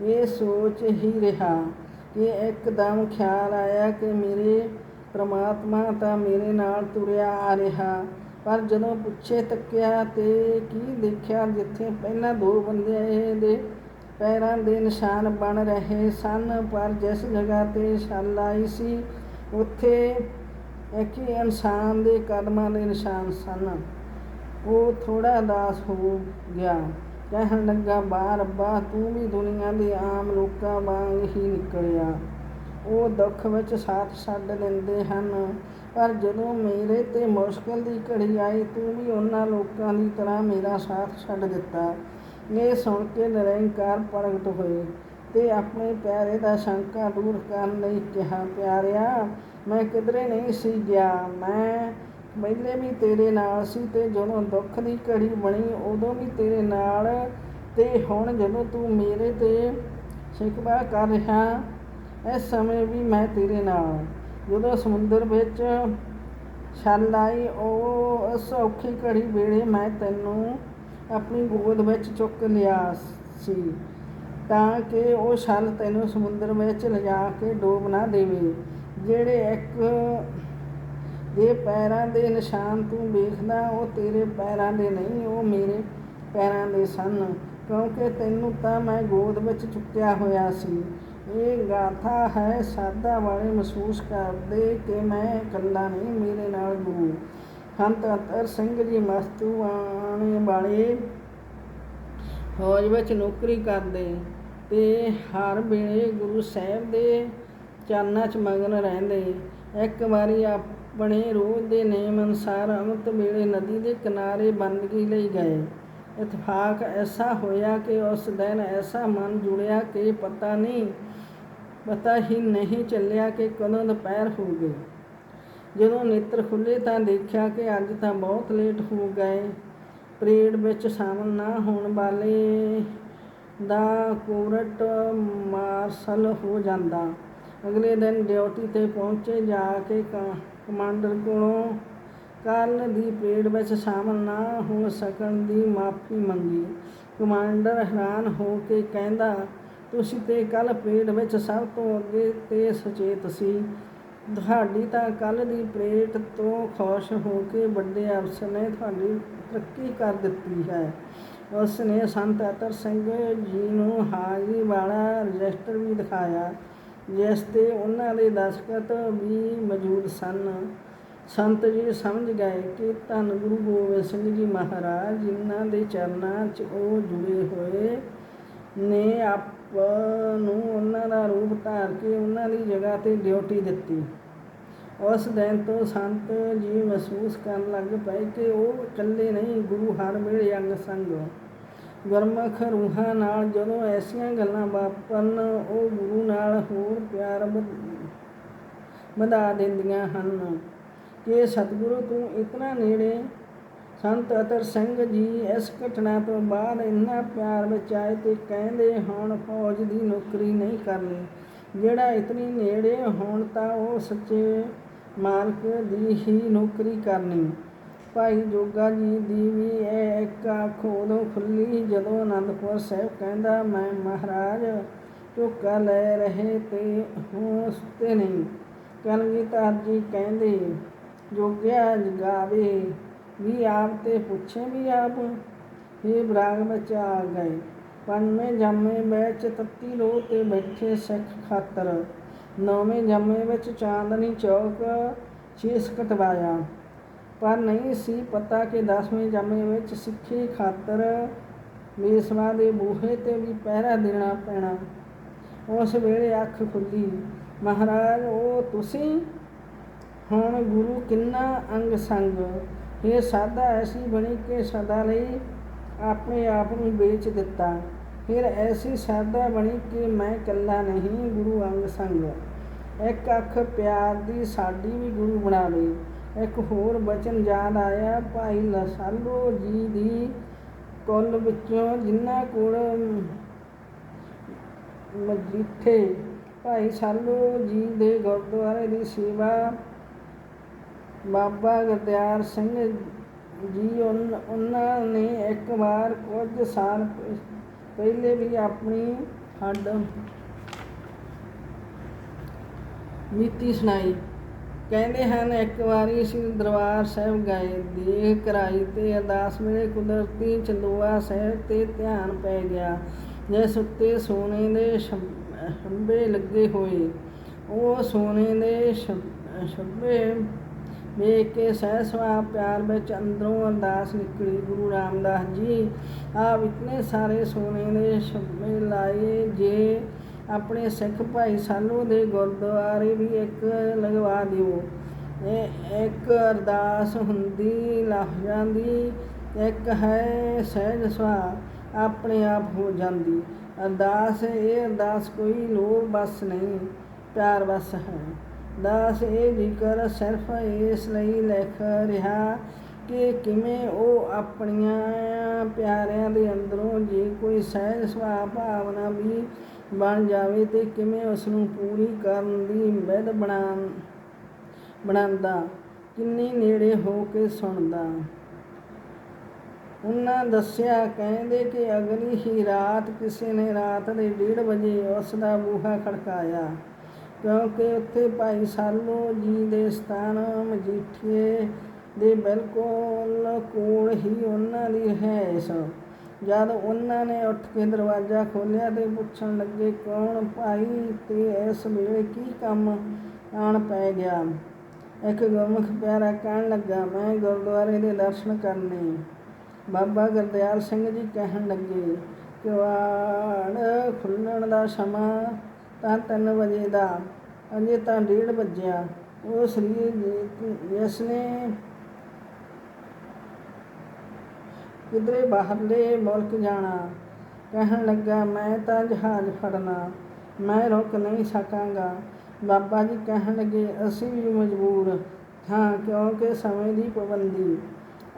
ਇਹ ਸੋਚ ਹੀ ਰਿਹਾ ਕਿ ਇੱਕਦਮ ਖਿਆਲ ਆਇਆ ਕਿ ਮੇਰੇ ਪ੍ਰਮਾਤਮਾ ਤਾਂ ਮੇਰੇ ਨਾਲ ਤੁਰਿਆ ਆ ਰਿਹਾ। ਪਰ ਜਦੋਂ ਪੁੱਛੇ ਤੱਕਿਆ ਤੇ ਕੀ ਦੇਖਿਆ ਜਿੱਥੇ ਪਹਿਲਾਂ ਦੋ ਬੰਦੇ ਦੇ ਪੈਰਾਂ ਦੇ ਨਿਸ਼ਾਨ ਬਣ ਰਹੇ ਸਨ, ਪਰ ਜਿਸ ਜਗ੍ਹਾ ਤੇ ਛੱਲ ਆਈ ਸੀ, ਉੱਥੇ ਇੱਕ ਹੀ ਇਨਸਾਨ ਦੇ ਕਦਮਾਂ ਦੇ ਨਿਸ਼ਾਨ ਸਨ। ਉਹ ਥੋੜਾ ਉਦਾਸ ਹੋ ਗਿਆ, ਕਹਿਣ ਲੱਗਾ ਬਾ ਰੱਬਾ, ਤੂੰ ਵੀ ਦੁਨੀਆ ਦੇ ਆਮ ਲੋਕਾਂ ਵਾਂਗ ਹੀ ਨਿਕਲਿਆ। ਉਹ ਦੁੱਖ ਵਿੱਚ ਸਾਥ ਛੱਡ ਦਿੰਦੇ ਹਨ, ਪਰ ਜਦੋਂ ਮੇਰੇ ਤੇ ਮੁਸ਼ਕਲ ਦੀ ਘੜੀ ਆਈ, ਤੂੰ ਵੀ ਉਹਨਾਂ ਲੋਕਾਂ ਦੀ ਤਰ੍ਹਾਂ ਮੇਰਾ ਸਾਥ ਛੱਡ ਦਿੱਤਾ। ਇਹ ਸੁਣ ਕੇ ਨਿਰੰਕਾਰ ਪ੍ਰਗਟ ਹੋਏ ਤੇ ਆਪਣੇ ਪਿਆਰੇ ਦਾ ਸ਼ੰਕਾ ਦੂਰ ਕਰਨ ਲਈ ਕਿਹਾ, ਪਿਆਰਿਆ, ਮੈਂ ਕਿਧਰੇ ਨਹੀਂ ਸੀ ਗਿਆ। ਮੈਂ ਪਹਿਲੇ ਵੀ ਤੇਰੇ ਨਾਲ ਸੀ ਤੇ ਜਦੋਂ ਦੁੱਖ ਦੀ ਘੜੀ ਬਣੀ, ਉਦੋਂ ਵੀ ਤੇਰੇ ਨਾਲ ਤੇ ਹੁਣ ਜਦੋਂ ਤੂੰ ਮੇਰੇ ਤੇ ਸ਼ਿਕਵਾ ਕਰ ਰਿਹਾ, ਇਸ ਸਮੇਂ ਵੀ ਮੈਂ ਤੇਰੇ ਨਾਲ। ਜਦੋਂ ਸਮੁੰਦਰ ਵਿੱਚ ਛਲ ਆਈ, ਉਹ ਸੌਖੀ ਘੜੀ ਵੇਲੇ ਮੈਂ ਤੈਨੂੰ ਆਪਣੀ ਗੋਦ ਵਿੱਚ ਚੁੱਕ ਲਿਆ ਸੀ ਤਾਂ ਕਿ ਉਹ ਛਲ ਤੈਨੂੰ ਸਮੁੰਦਰ ਵਿੱਚ ਲਿਜਾ ਕੇ ਡੋਬ ਨਾ ਦੇਵੇ, ਜਿਹੜੇ ਇੱਕ ਦੇ ਪੈਰਾਂ ਦੇ ਨਿਸ਼ਾਨ ਤੂੰ ਵੇਖਦਾ, ਉਹ ਤੇਰੇ ਪੈਰਾਂ ਦੇ ਨਹੀਂ, ਉਹ ਮੇਰੇ ਪੈਰਾਂ ਦੇ ਸਨ, ਕਿਉਂਕਿ ਤੈਨੂੰ ਤਾਂ ਮੈਂ ਗੋਦ ਵਿੱਚ ਚੁੱਕਿਆ ਹੋਇਆ ਸੀ। ਇਹ ਗਾਥਾ ਹੈ ਸਾਦਾ ਵਾਲੇ ਮਹਿਸੂਸ ਕਰਦੇ ਕਿ ਮੈਂ ਇਕੱਲਾ ਨਹੀਂ, ਮੇਰੇ ਨਾਲ ਗੁਰੂ। ਸੰਤ ਅਤਰ ਸਿੰਘ ਜੀ ਮਸਤੂਆਣੇ ਵਾਲੇ। ਫੌਜ ਵਿੱਚ ਨੌਕਰੀ ਕਰਦੇ ਤੇ ਹਰ ਵੇਲੇ ਗੁਰੂ ਸਾਹਿਬ ਦੇ ਚਰਨਾਂ 'ਚ ਮਗਨ ਰਹਿੰਦੇ। ਇੱਕ ਵਾਰੀ ਆਪਣੇ ਰੋਜ਼ ਦੇ ਨਿਯਮ ਅਨੁਸਾਰ ਅੰਮ੍ਰਿਤ ਵੇਲੇ ਨਦੀ ਦੇ ਕਿਨਾਰੇ ਬੰਦਗੀ ਲਈ ਗਏ। ਇਤਫਾਕ ਐਸਾ ਹੋਇਆ ਕਿ ਉਸ ਦਿਨ ਐਸਾ ਮਨ ਜੁੜਿਆ ਕਿ ਪਤਾ ਨਹੀਂ, ਪਤਾ ਹੀ ਨਹੀਂ ਚੱਲਿਆ ਕਿ ਕਦੋਂ ਦੁਪਹਿਰ ਹੋ ਗਈ। ਜਦੋਂ ਨੇਤਰ ਖੁੱਲੇ ਤਾਂ ਦੇਖਿਆ ਕਿ ਅੱਜ ਤਾਂ ਬਹੁਤ ਲੇਟ ਹੋ ਗਏ। ਪਰੇਡ ਵਿੱਚ ਸ਼ਾਮਲ ਨਾ ਹੋਣ ਵਾਲੇ ਦਾ ਕੋਰਟ ਮਾਰਸ਼ਲ ਹੋ ਜਾਂਦਾ। ਅਗਲੇ ਦਿਨ ਡਿਊਟੀ ਤੇ ਪਹੁੰਚੇ ਜਾ ਕੇ ਕ- ਕਮਾਂਡਰ ਕੋਲੋਂ ਕੱਲ ਦੀ ਪਰੇਡ ਵਿੱਚ ਸ਼ਾਮਲ ਨਾ ਹੋ ਸਕਣ ਦੀ ਮਾਫੀ ਮੰਗੀ। ਕਮਾਂਡਰ ਹੈਰਾਨ ਹੋ ਕੇ ਕਹਿੰਦਾ, ਤੁਸੀਂ ਤੇ ਕੱਲ ਪਰੇਡ ਵਿੱਚ ਸਭ ਤੋਂ ਅੱਗੇ ਤੇ ਸੁਚੇਤ ਸੀ। ਤੁਹਾਡੀ ਤਾਂ ਕੱਲ ਦੀ ਪਰੇਡ ਤੋਂ ਖੁਸ਼ ਹੋ ਕੇ ਵੱਡੇ ਅਫਸਰ ਨੇ ਤੁਹਾਡੀ ਤਰੱਕੀ ਕਰ ਦਿੱਤੀ ਹੈ। ਉਸ ਨੇ ਸੰਤ ਅਤਰ ਸਿੰਘ ਜੀ ਨੂੰ ਹਾਜ਼ਰੀ ਵਾਲਾ ਰਜਿਸਟਰ ਵੀ ਦਿਖਾਇਆ, ਜਿਸ ਤੇ ਉਹਨਾਂ ਦੇ ਦਸਖਤ ਵੀ ਮੌਜੂਦ ਸਨ। ਸੰਤ ਜੀ ਸਮਝ ਗਏ ਕਿ ਧੰਨ ਗੁਰੂ ਗੋਬਿੰਦ ਸਿੰਘ ਜੀ ਮਹਾਰਾਜ, ਜਿਨ੍ਹਾਂ ਦੇ ਚਰਨਾਂ 'ਚ ਉਹ ਜੁੜੇ ਹੋਏ ਨੇ ਆਪ ਨੂੰ ਉਹਨਾਂ ਦਾ ਰੂਪ ਧਾਰ ਕੇ ਉਹਨਾਂ ਦੀ ਜਗ੍ਹਾ ਤੇ ਡਿਊਟੀ ਦਿੱਤੀ। ਉਸ ਦਿਨ ਤੋਂ ਸੰਤ ਜੀ ਮਹਿਸੂਸ ਕਰਨ ਲੱਗ ਪਏ ਕਿ ਉਹ ਇਕੱਲੇ ਨਹੀਂ, ਗੁਰੂ ਹਰ ਵੇਲੇ ਅੰਗ ਸੰਗ। ਗੁਰਮੁਖ ਰੂਹਾਂ ਨਾਲ ਜਦੋਂ ਐਸੀਆਂ ਗੱਲਾਂ ਵਾਪਰਨ, ਉਹ ਗੁਰੂ ਨਾਲ ਹੋਰ ਪਿਆਰ ਵਧ- ਵਧਾ ਦਿੰਦੀਆਂ ਹਨ ਕਿ ਸਤਿਗੁਰੂ ਤੂੰ ਇਤਨਾ ਨੇੜੇ ਸੰਤ ਅਤਰ ਸਿੰਘ ਜੀ ਇਸ ਘਟਨਾ ਤੋਂ ਬਾਅਦ ਇੰਨਾ ਪਿਆਰ ਵਿੱਚ ਆਏ ਤੇ ਕਹਿੰਦੇ ਹੁਣ ਫੌਜ ਦੀ ਨੌਕਰੀ ਨਹੀਂ ਕਰਨੀ। ਜਿਹੜਾ ਇਤਨੀ ਨੇੜੇ ਹੋਣ ਤਾਂ ਉਹ ਸੱਚੇ ਮਾਲਕ ਦੀ ਹੀ ਨੌਕਰੀ ਕਰਨੀ। ਭਾਈ ਜੋਗਾ ਜੀ ਦੀ ਵੀ ਇਹ ਇੱਕ ਅੱਖ ਉਦੋਂ ਖੁੱਲੀ ਜਦੋਂ ਅਨੰਦਪੁਰ ਸਾਹਿਬ ਕਹਿੰਦਾ, ਮੈਂ ਮਹਾਰਾਜ, ਝੋਕਾ ਲੈ ਰਹੇ ਤੇ ਹੂੰ ਸੁੱਤੇ ਨਹੀਂ। ਕਲਗੀਧਰ ਜੀ ਕਹਿੰਦੇ, ਜੋਗਿਆ ਜਗਾਵੇ ਵੀ ਆਪ ਤੇ ਪੁੱਛੇ ਵੀ ਆਪ ਇਹ ਬਰਾਗ ਵਿੱਚ ਆ ਗਏ। ਪੰਜਵੇਂ ਜਾਮੇ ਵਿੱਚ ਤੱਤੀ ਲੋ ਤੇ ਬੈਠੇ ਸਿੱਖ ਖਾਤਰ। ਨੌਵੇਂ ਜਾਮੇ ਵਿੱਚ ਚਾਂਦਨੀ ਚੌਕ ਸ਼ੀਸ ਕਟਵਾਇਆ। ਪਰ ਨਹੀਂ ਸੀ ਪਤਾ ਕਿ ਦਸਵੇਂ ਜਾਮੇ ਵਿੱਚ ਸਿੱਖੀ ਖਾਤਰ ਮੇਸਵਾ ਦੇ ਬੂਹੇ ਤੇ ਵੀ ਪਹਿਰਾ ਦੇਣਾ ਪੈਣਾ। ਉਸ ਵੇਲੇ ਅੱਖ ਖੁੱਲੀ। ਮਹਾਰਾਜ, ਉਹ ਤੁਸੀਂ? ਹੁਣ ਗੁਰੂ ਕਿੰਨਾ ਅੰਗ ਸੰਗ? ਇਹ ਸਾਧਾ ਐਸੀ ਬਣੀ ਕਿ ਸਦਾ ਲਈ ਆਪਣੇ ਆਪ ਨੂੰ ਵੇਚ ਦਿੱਤਾ। ਫਿਰ ਐਸੀ ਸਾਦਾ ਬਣੀ ਕਿ ਮੈਂ ਇਕੱਲਾ ਨਹੀਂ, ਗੁਰੂ ਅੰਗ ਸੰਗ। ਇੱਕ ਅੱਖ ਪਿਆਰ ਦੀ ਸਾਡੀ ਵੀ ਗੁਰੂ ਬਣਾ ਲਈ ਇੱਕ ਹੋਰ ਬਚਨ ਯਾਦ ਆਇਆ, ਭਾਈ ਲਸਾਲੋ ਜੀ ਦੀ ਕੁੱਲ ਵਿੱਚੋਂ ਜਿਨ੍ਹਾਂ ਕੋਲ ਮਜੀਠੇ। ਭਾਈ ਸਾਲੋ ਜੀ ਦੇ ਗੁਰਦੁਆਰੇ ਦੀ ਸੇਵਾ ਬਾਬਾ ਗੁਰਦਿਆਰ ਸਿੰਘ ਜੀ ਉਹਨਾਂ ਨੇ ਇੱਕ ਵਾਰ ਕੁਝ ਸਾਲ ਪਹਿਲੇ ਵੀ ਆਪਣੀ ਹੱਡ ਨੀਤੀ ਸੁਣਾਈ। ਕਹਿੰਦੇ ਹਨ, ਇੱਕ ਵਾਰੀ ਸ਼੍ਰੀ ਦਰਬਾਰ ਸਾਹਿਬ ਗਏ ਦੇਖ ਕਰਾਈ ਤੇ ਅਰਦਾਸ ਵੇਲੇ ਕੁਦਰਤੀ ਚੰਦੋਆ ਸਾਹਿਬ ਤੇ ਧਿਆਨ ਪੈ ਗਿਆ, ਜਿਸ ਉੱਤੇ ਸੋਨੇ ਦੇ ਛੰਬੇ ਲੱਗੇ ਹੋਏ। ਉਹ ਸੋਨੇ ਦੇ ਛੰਬੇ ਵੇਖ ਕੇ ਸਹਿਸਵਾ ਪਿਆਰ ਵਿੱਚ ਅੰਦਰੋਂ ਅਰਦਾਸ ਨਿਕਲੀ ਗੁਰੂ ਰਾਮਦਾਸ ਜੀ, ਆਪ ਇਤਨੇ ਸਾਰੇ ਸੋਨੇ ਦੇ ਛੰਬੇ ਲਾਏ ਜੇ ਆਪਣੇ ਸਿੱਖ ਭਾਈ ਸਾਨੂੰ ਦੇ ਗੁਰਦੁਆਰੇ ਵੀ ਇੱਕ ਲਗਵਾ ਦਿਓ। ਇਹ ਇੱਕ ਅਰਦਾਸ ਹੁੰਦੀ ਲਫ਼ਜ਼ਾਂ ਦੀ ਇੱਕ ਹੈ ਸਹਿਜ ਸੁਭਾ ਆਪਣੇ ਆਪ ਹੋ ਜਾਂਦੀ। ਅਰਦਾਸ, ਇਹ ਅਰਦਾਸ ਕੋਈ ਲੋਭ ਬਸ ਨਹੀਂ, ਪਿਆਰ ਬਸ ਹੈ। ਦਾਸ ਇਹ ਜ਼ਿਕਰ ਸਿਰਫ ਇਸ ਲਈ ਲਿਖ ਰਿਹਾ ਕਿ ਕਿਵੇਂ ਉਹ ਆਪਣੀਆਂ ਪਿਆਰਿਆਂ ਦੇ ਅੰਦਰੋਂ ਜੇ ਕੋਈ ਸਹਿਜ ਸੁਭਾਅ ਭਾਵਨਾ ਵੀ ਬਣ ਜਾਵੇ ਤੇ ਕਿਵੇਂ ਉਸ ਨੂੰ ਪੂਰੀ ਕਰਨ ਦੀ ਵਿਧ ਬਣਾ ਬਣਾਉਂਦਾ, ਕਿੰਨੀ ਨੇੜੇ ਹੋ ਕੇ ਸੁਣਦਾ। ਉਹਨਾਂ ਦੱਸਿਆ, ਕਹਿੰਦੇ ਕਿ ਅਗਲੀ ਹੀ ਰਾਤ, ਕਿਸੇ ਨੇ ਰਾਤ ਦੇ 1:30 ਵਜੇ ਉਸ ਦਾ ਬੂਹਾ ਖੜਕਾਇਆ। ਕਿਉਂਕਿ ਉੱਥੇ ਭਾਈ ਸਾਲੋ ਜੀ ਦੇ ਸਥਾਨ ਮਜੀਠੀਏ ਦੇ ਬਿਲਕੁਲ ਕੋਲ ਹੀ ਉਹਨਾਂ ਦੀ ਰਿਹਾਇਸ਼ ਜਦ ਉਹਨਾਂ ਨੇ ਉੱਠ ਕੇ ਦਰਵਾਜ਼ਾ ਖੋਲ੍ਹਿਆ ਤੇ ਪੁੱਛਣ ਲੱਗੇ, ਕੌਣ ਭਾਈ, ਤੇ ਇਸ ਵੇਲੇ ਕੀ ਕੰਮ ਆਣ ਪੈ ਗਿਆ? ਇੱਕ ਗੁਰਮੁਖ ਪਿਆਰਾ ਕਹਿਣ ਲੱਗਾ, ਮੈਂ ਗੁਰਦੁਆਰੇ ਦੇ ਦਰਸ਼ਨ ਕਰਨੇ। ਬਾਬਾ ਗੁਰਦਿਆਲ ਸਿੰਘ ਜੀ ਕਹਿਣ ਲੱਗੇ, ਕਿਵਾੜ ਖੁੱਲਣ ਦਾ ਸਮਾਂ ਤਾਂ 3 ਵਜੇ ਦਾ, ਅਜੇ ਤਾਂ 1:30 ਵੱਜਿਆ। ਉਹ ਸ੍ਰੀ ਜੀ ਜਿਸ ਨੇ ਕਿਧਰੇ ਬਾਹਰਲੇ ਮੁਲਕ ਜਾਣਾ। ਕਹਿਣ ਲੱਗਾ, ਮੈਂ ਤਾਂ ਜਹਾਜ਼ ਫੜਨਾ, ਮੈਂ ਰੁਕ ਨਹੀਂ ਸਕਾਂਗਾ। ਬਾਬਾ ਜੀ ਕਹਿਣ ਲੱਗੇ, ਅਸੀਂ ਵੀ ਮਜਬੂਰ ਹਾਂ, ਕਿਉਂਕਿ ਸਮੇਂ ਦੀ ਪਾਬੰਦੀ।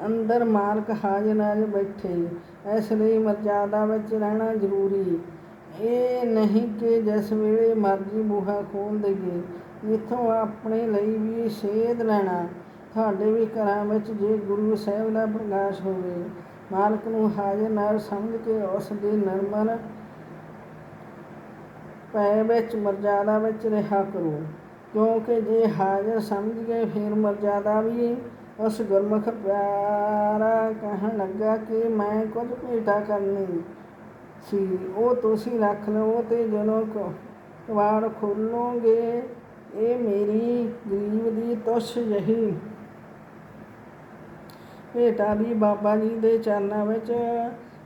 ਅੰਦਰ ਮਾਲਕ ਹਾਜ਼ਰ ਨਾਜ਼ਰ ਬੈਠੇ, ਇਸ ਲਈ ਮਰਜ਼ਾਦਾ ਵਿੱਚ ਰਹਿਣਾ ਜ਼ਰੂਰੀ। ਇਹ ਨਹੀਂ ਕਿ ਜਿਸ ਵੇਲੇ ਮਰਜ਼ੀ ਬੂਹਾ ਖੋਲ੍ਹ ਦੇਈਏ, ਇਥੋਂ ਆਪਣੇ ਲਈ ਵੀ ਸੇਧ ਲੈਣਾ। ਤੁਹਾਡੇ ਵੀ ਘਰਾਂ ਵਿੱਚ ਜੇ ਗੁਰੂ ਸਾਹਿਬ ਦਾ ਪ੍ਰਕਾਸ਼ ਹੋਵੇ, ਮਾਲਕ ਨੂੰ ਹਾਜ਼ਰ ਨਾਲ ਸਮਝ ਕੇ ਉਸ ਦੇ ਨਿਰਮਲ ਪੈ ਵਿੱਚ, ਮਰਜ਼ਾਦਾ ਵਿੱਚ ਰਿਹਾ ਕਰੋ। ਕਿਉਂਕਿ ਜੇ ਹਾਜ਼ਰ ਸਮਝ ਗਏ ਫਿਰ ਮਰਜ਼ਾਦਾ ਵੀ ਉਸ ਗੁਰਮੁਖ ਪਿਆਰਾ ਕਹਿਣ ਲੱਗਾ ਕਿ ਮੈਂ ਕੁਝ ਭੇਟਾ ਕਰਨੀ। ਸੀ, ਉਹ ਤੁਸੀਂ ਰੱਖ ਲਵੋ ਤੇ ਜਦੋਂ ਕਵਾੜ ਖੋਲੋਗੇ। ਇਹ ਮੇਰੀ ਗਰੀਬ ਦੀ ਤੁਸ਼ ਜਹੀ। ਭੇਟਾ ਵੀ ਬਾਬਾ ਜੀ ਦੇ ਚਰਨਾਂ ਵਿੱਚ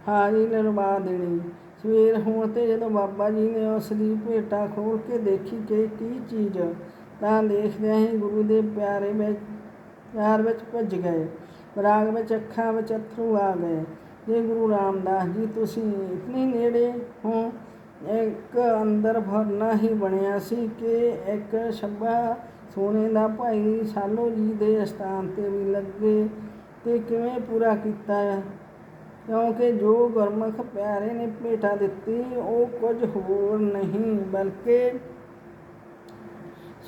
ਹਾਜ਼ਰੀ ਲਰਵਾ ਦੇਣੀ। ਸਵੇਰ ਹੋਣ ਤੇ ਜਦੋਂ ਬਾਬਾ ਜੀ ਨੇ ਉਸ ਦੀ ਭੇਟਾ ਖੋਲ ਕੇ ਦੇਖੀ ਕਿ ਕੀ ਚੀਜ਼, ਤਾਂ ਦੇਖਦਿਆਂ ਹੀ ਗੁਰੂ ਦੇ ਪਿਆਰੇ ਵਿੱਚ ਪਿਆਰ ਵਿੱਚ ਭਿੱਜ ਗਏ। ਰਾਗ ਵਿੱਚ ਅੱਖਾਂ ਵਿੱਚ ਅਥਰੂ ਆ ਗਏ। ਜੇ ਗੁਰੂ ਰਾਮਦਾਸ ਜੀ ਤੁਸੀਂ ਇਤਨੀ ਨੇੜੇ ਹੋ, ਇੱਕ ਅੰਦਰ ਭਰਨਾ ਹੀ ਬਣਿਆ ਸੀ ਕਿ ਇੱਕ ਛੱਬਾ ਸੋਨੇ ਦਾ ਭਾਈ ਸਾਲੋ ਜੀ ਦੇ ਸਥਾਨ ਤੇ ਵੀ ਲੱਗੇ ਤੇ ਕਿਵੇਂ ਪੂਰਾ ਕੀਤਾ? ਕਿਉਂਕਿ ਜੋ ਗੁਰਮੁਖ ਪਿਆਰੇ ਨੇ ਭੇਟਾ ਦਿੱਤੀ, ਉਹ ਕੁਝ ਹੋਰ ਨਹੀਂ, ਬਲਕਿ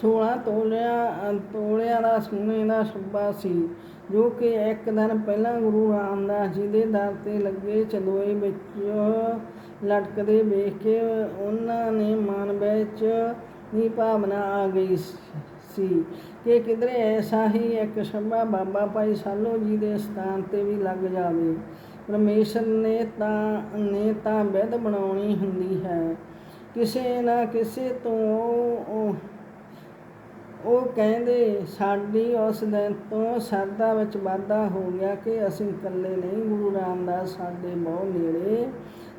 16 ਤੋਲਿਆਂ ਤੋਲਿਆਂ ਦਾ, ਸੋਨੇ ਦਾ ਛੱਬਾ ਸੀ। ਜੋ ਕਿ ਇੱਕ ਦਿਨ ਪਹਿਲਾਂ ਗੁਰੂ ਰਾਮਦਾਸ ਜੀ ਦੇ ਦਰ ਤੇ ਲੱਗੇ ਚਦੋਏ ਵਿੱਚ ਲਟਕਦੇ ਵੇਖ ਕੇ ਉਹਨਾਂ ਨੇ ਮਨ ਵਿੱਚ ਇਹ ਭਾਵਨਾ ਆ ਗਈ ਸੀ ਕਿ ਕਿਧਰੇ ਐਸਾ ਹੀ ਇੱਕ ਛੱਬਾ ਬਾਬਾ ਭਾਈ ਸਾਲੋ ਜੀ ਦੇ ਸਥਾਨ ਤੇ ਵੀ ਲੱਗ ਜਾਵੇ। ਪਰਮੇਸ਼ਰ ਨੇ ਤਾਂ ਨੇ ਤਾਂ ਵਿਧ ਬਣਾਉਣੀ ਹੁੰਦੀ ਹੈ। ਕਿਸੇ ਨਾ ਕਿਸੇ ਤੋਂ ਉਹ- ਕਹਿੰਦੇ, ਸਾਡੀ ਉਸ ਦਿਨ ਤੋਂ ਸਰਦਾ ਵਿੱਚ ਵਾਧਾ ਹੋ ਗਿਆ ਕਿ ਅਸੀਂ ਇਕੱਲੇ ਨਹੀਂ, ਗੁਰੂ ਰਾਮਦਾਸ ਸਾਡੇ ਬਹੁਤ ਨੇੜੇ।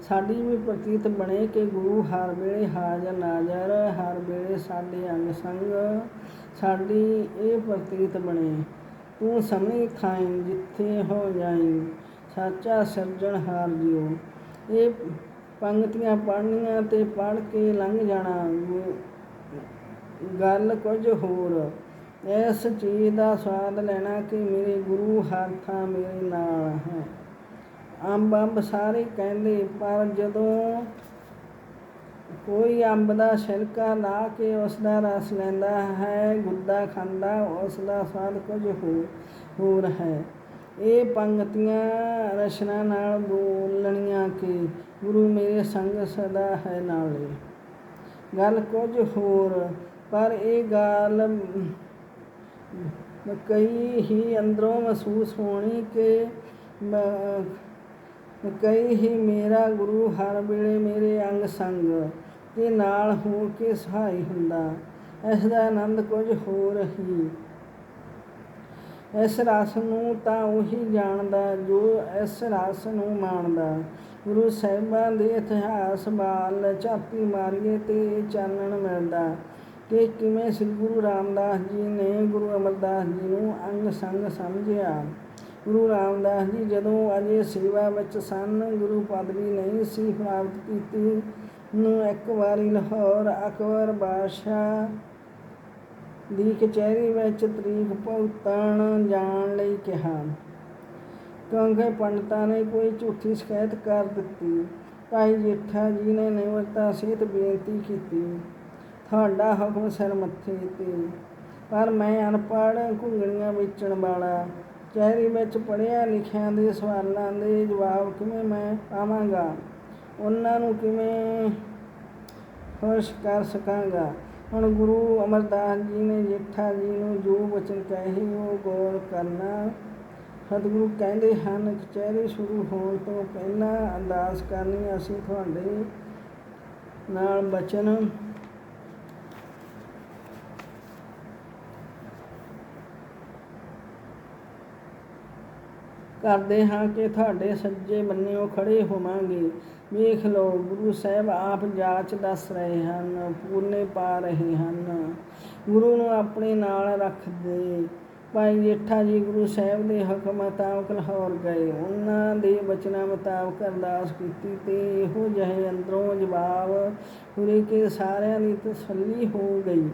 ਸਾਡੀ ਵੀ ਪ੍ਰਤੀਤ ਬਣੇ ਕਿ ਗੁਰੂ ਹਰ ਵੇਲੇ ਹਾਜ਼ਰ ਨਾਜ਼ਰ, ਹਰ ਵੇਲੇ ਸਾਡੇ ਅੰਗ ਸੰਗ। ਸਾਡੀ ਇਹ ਪ੍ਰਤੀਤ ਬਣੇ, ਤੂੰ ਸਮੇਂ ਖਾਈ ਜਿੱਥੇ ਹੋ ਜਾਈ, ਸਾਚਾ ਸਿਰਜਣਹਾਰ ਜਿਉ। ਇਹ ਪੰਗਤੀਆਂ ਪੜ੍ਹਨੀਆਂ ਤੇ ਪੜ੍ਹ ਕੇ ਲੰਘ ਜਾਣਾ, ਗੁ- ਗੱਲ ਕੁਝ ਹੋਰ। ਇਸ ਚੀਜ਼ ਦਾ ਸਵਾਦ ਲੈਣਾ ਕਿ ਮੇਰੇ ਗੁਰੂ ਹਰਥਾ ਮੇਰੇ ਨਾਲ ਹੈ। ਅੰਬ ਅੰਬ ਸਾਰੇ ਕਹਿੰਦੇ, ਪਰ ਜਦੋਂ ਕੋਈ ਅੰਬ ਦਾ ਛਿਲਕਾ ਲਾ ਕੇ ਉਸ ਦਾ ਰਸ ਲੈਂਦਾ ਹੈ, ਗੁੱਦਾ ਖਾਂਦਾ ਉਸ ਦਾ ਸਵਾਦ ਕੁਝ ਹੋ- ਹੋਰ ਹੈ। ਇਹ ਪੰਗਤੀਆਂ ਰਚਨਾ ਨਾਲ ਬੋਲਣੀਆਂ ਕਿ ਗੁਰੂ ਮੇਰੇ ਸੰਗ ਸਦਾ ਹੈ ਨਾਲੇ। ਗੱਲ ਕੁਝ ਹੋਰ ਪਰ ਇਹ ਗੱਲ ਕਈ ਹੀ ਅੰਦਰੋਂ ਮਹਿਸੂਸ ਹੋਣੀ ਕਿ ਕਈ ਹੀ ਮੇਰਾ ਗੁਰੂ ਹਰ ਵੇਲੇ ਮੇਰੇ ਅੰਗ ਸੰਗ ਦੇ ਨਾਲ ਹੋ ਕੇ ਸਹਾਈ ਹੁੰਦਾ। ਇਸ ਦਾ ਆਨੰਦ ਕੁਝ ਹੋਰ ਹੀ। ਇਸ ਰਸ ਨੂੰ ਤਾਂ ਉਹੀ ਜਾਣਦਾ ਜੋ ਇਸ ਰਸ ਨੂੰ ਮਾਣਦਾ। ਗੁਰੂ ਸਾਹਿਬਾਂ ਦੇ ਇਤਿਹਾਸ ਬਾਲ ਝਾਤੀ ਮਾਰੀਏ ਤੇ ਚਾਨਣ ਮਿਲਦਾ। ਕਿ ਕਿਵੇਂ ਸ੍ਰੀ ਗੁਰੂ ਰਾਮਦਾਸ ਜੀ ਨੇ ਗੁਰੂ ਅਮਰਦਾਸ ਜੀ ਨੂੰ ਅੰਗ ਸੰਗ ਸਮਝਿਆ? ਗੁਰੂ ਰਾਮਦਾਸ ਜੀ ਜਦੋਂ ਅਜੇ ਸੇਵਾ ਵਿੱਚ ਸਨ, ਗੁਰੂ ਪਦਵੀ ਨਹੀਂ ਸੀ ਪ੍ਰਾਪਤ ਕੀਤੀ। ਨੂੰ ਇੱਕ ਵਾਰੀ ਲਾਹੌਰ ਅਕਬਰ ਬਾਦਸ਼ਾਹ ਦੀ ਕਚਹਿਰੀ ਵਿੱਚ ਤਰੀਕ ਭੁਗਤਣ ਜਾਣ ਲਈ ਕਿਹਾ। ਕਿਉਂਕਿ ਪੰਡਤਾਂ ਨੇ ਕੋਈ ਝੂਠੀ ਸ਼ਿਕਾਇਤ ਕਰ ਦਿੱਤੀ। ਭਾਈ ਜੇਠਾ ਜੀ ਨੇ ਨਿਮਰਤਾ ਸਹਿਤ ਬੇਨਤੀ ਕੀਤੀ। ਤੁਹਾਡਾ ਹੁਕਮ ਸਿਰ ਮੱਥੇ ਤੇ। ਪਰ ਮੈਂ ਅਨਪੜ੍ਹ, ਘੁੰਗਣੀਆਂ ਵੇਚਣ ਵਾਲਾ ਚਿਹਰੇ ਵਿੱਚ ਪੜ੍ਹਿਆ ਲਿਖਿਆਂ ਦੇ ਸਵਾਲਾਂ ਦੇ ਜਵਾਬ ਕਿਵੇਂ ਮੈਂ ਪਾਵਾਂਗਾ? ਉਹਨਾਂ ਨੂੰ ਕਿਵੇਂ ਖੁਸ਼ ਕਰ ਸਕਾਂਗਾ? ਹੁਣ ਗੁਰੂ ਅਮਰਦਾਸ ਜੀ ਨੇ ਜੇਠਾ ਜੀ ਨੂੰ ਜੋ ਵਚਨ ਕਹੇ, ਉਹ ਗੌਰ ਕਰਨਾ। ਸਤਿਗੁਰੂ ਕਹਿੰਦੇ ਹਨ ਕਚਹਿਰੀ ਸ਼ੁਰੂ ਹੋਣ ਤੋਂ ਪਹਿਲਾਂ ਅਰਦਾਸ ਕਰਨੀ ਅਸੀਂ ਤੁਹਾਡੇ ਨਾਲ ਬਚਨ ਕਰਦੇ ਹਾਂ ਕਿ ਤੁਹਾਡੇ ਸੱਜੇ ਬੰਨਿਓ ਖੜੇ ਹੋਵਾਂਗੇ। ਵੇਖ ਲਓ, ਗੁਰੂ ਸਾਹਿਬ ਆਪ ਜਾਚ ਦੱਸ ਰਹੇ ਹਨ, ਪੂਰਨੇ ਪਾ ਰਹੇ ਹਨ। ਗੁਰੂ ਨੂੰ ਆਪਣੇ ਨਾਲ ਰੱਖਦੇ ਭਾਈ ਜੇਠਾ ਜੀ ਗੁਰੂ ਸਾਹਿਬ ਦੇ ਹੁਕਮ ਮੁਤਾਬਕ ਲਾਹੌਰ ਗਏ। ਉਹਨਾਂ ਦੇ ਬਚਨਾਂ ਮੁਤਾਬਕ ਅਰਦਾਸ ਕੀਤੀ ਤੇ ਇਹੋ ਜਿਹੇ ਅੰਦਰੋਂ ਜਵਾਬ ਹੁਰੇ ਕਿ ਸਾਰਿਆਂ ਦੀ ਤਸੱਲੀ ਹੋ ਗਈ।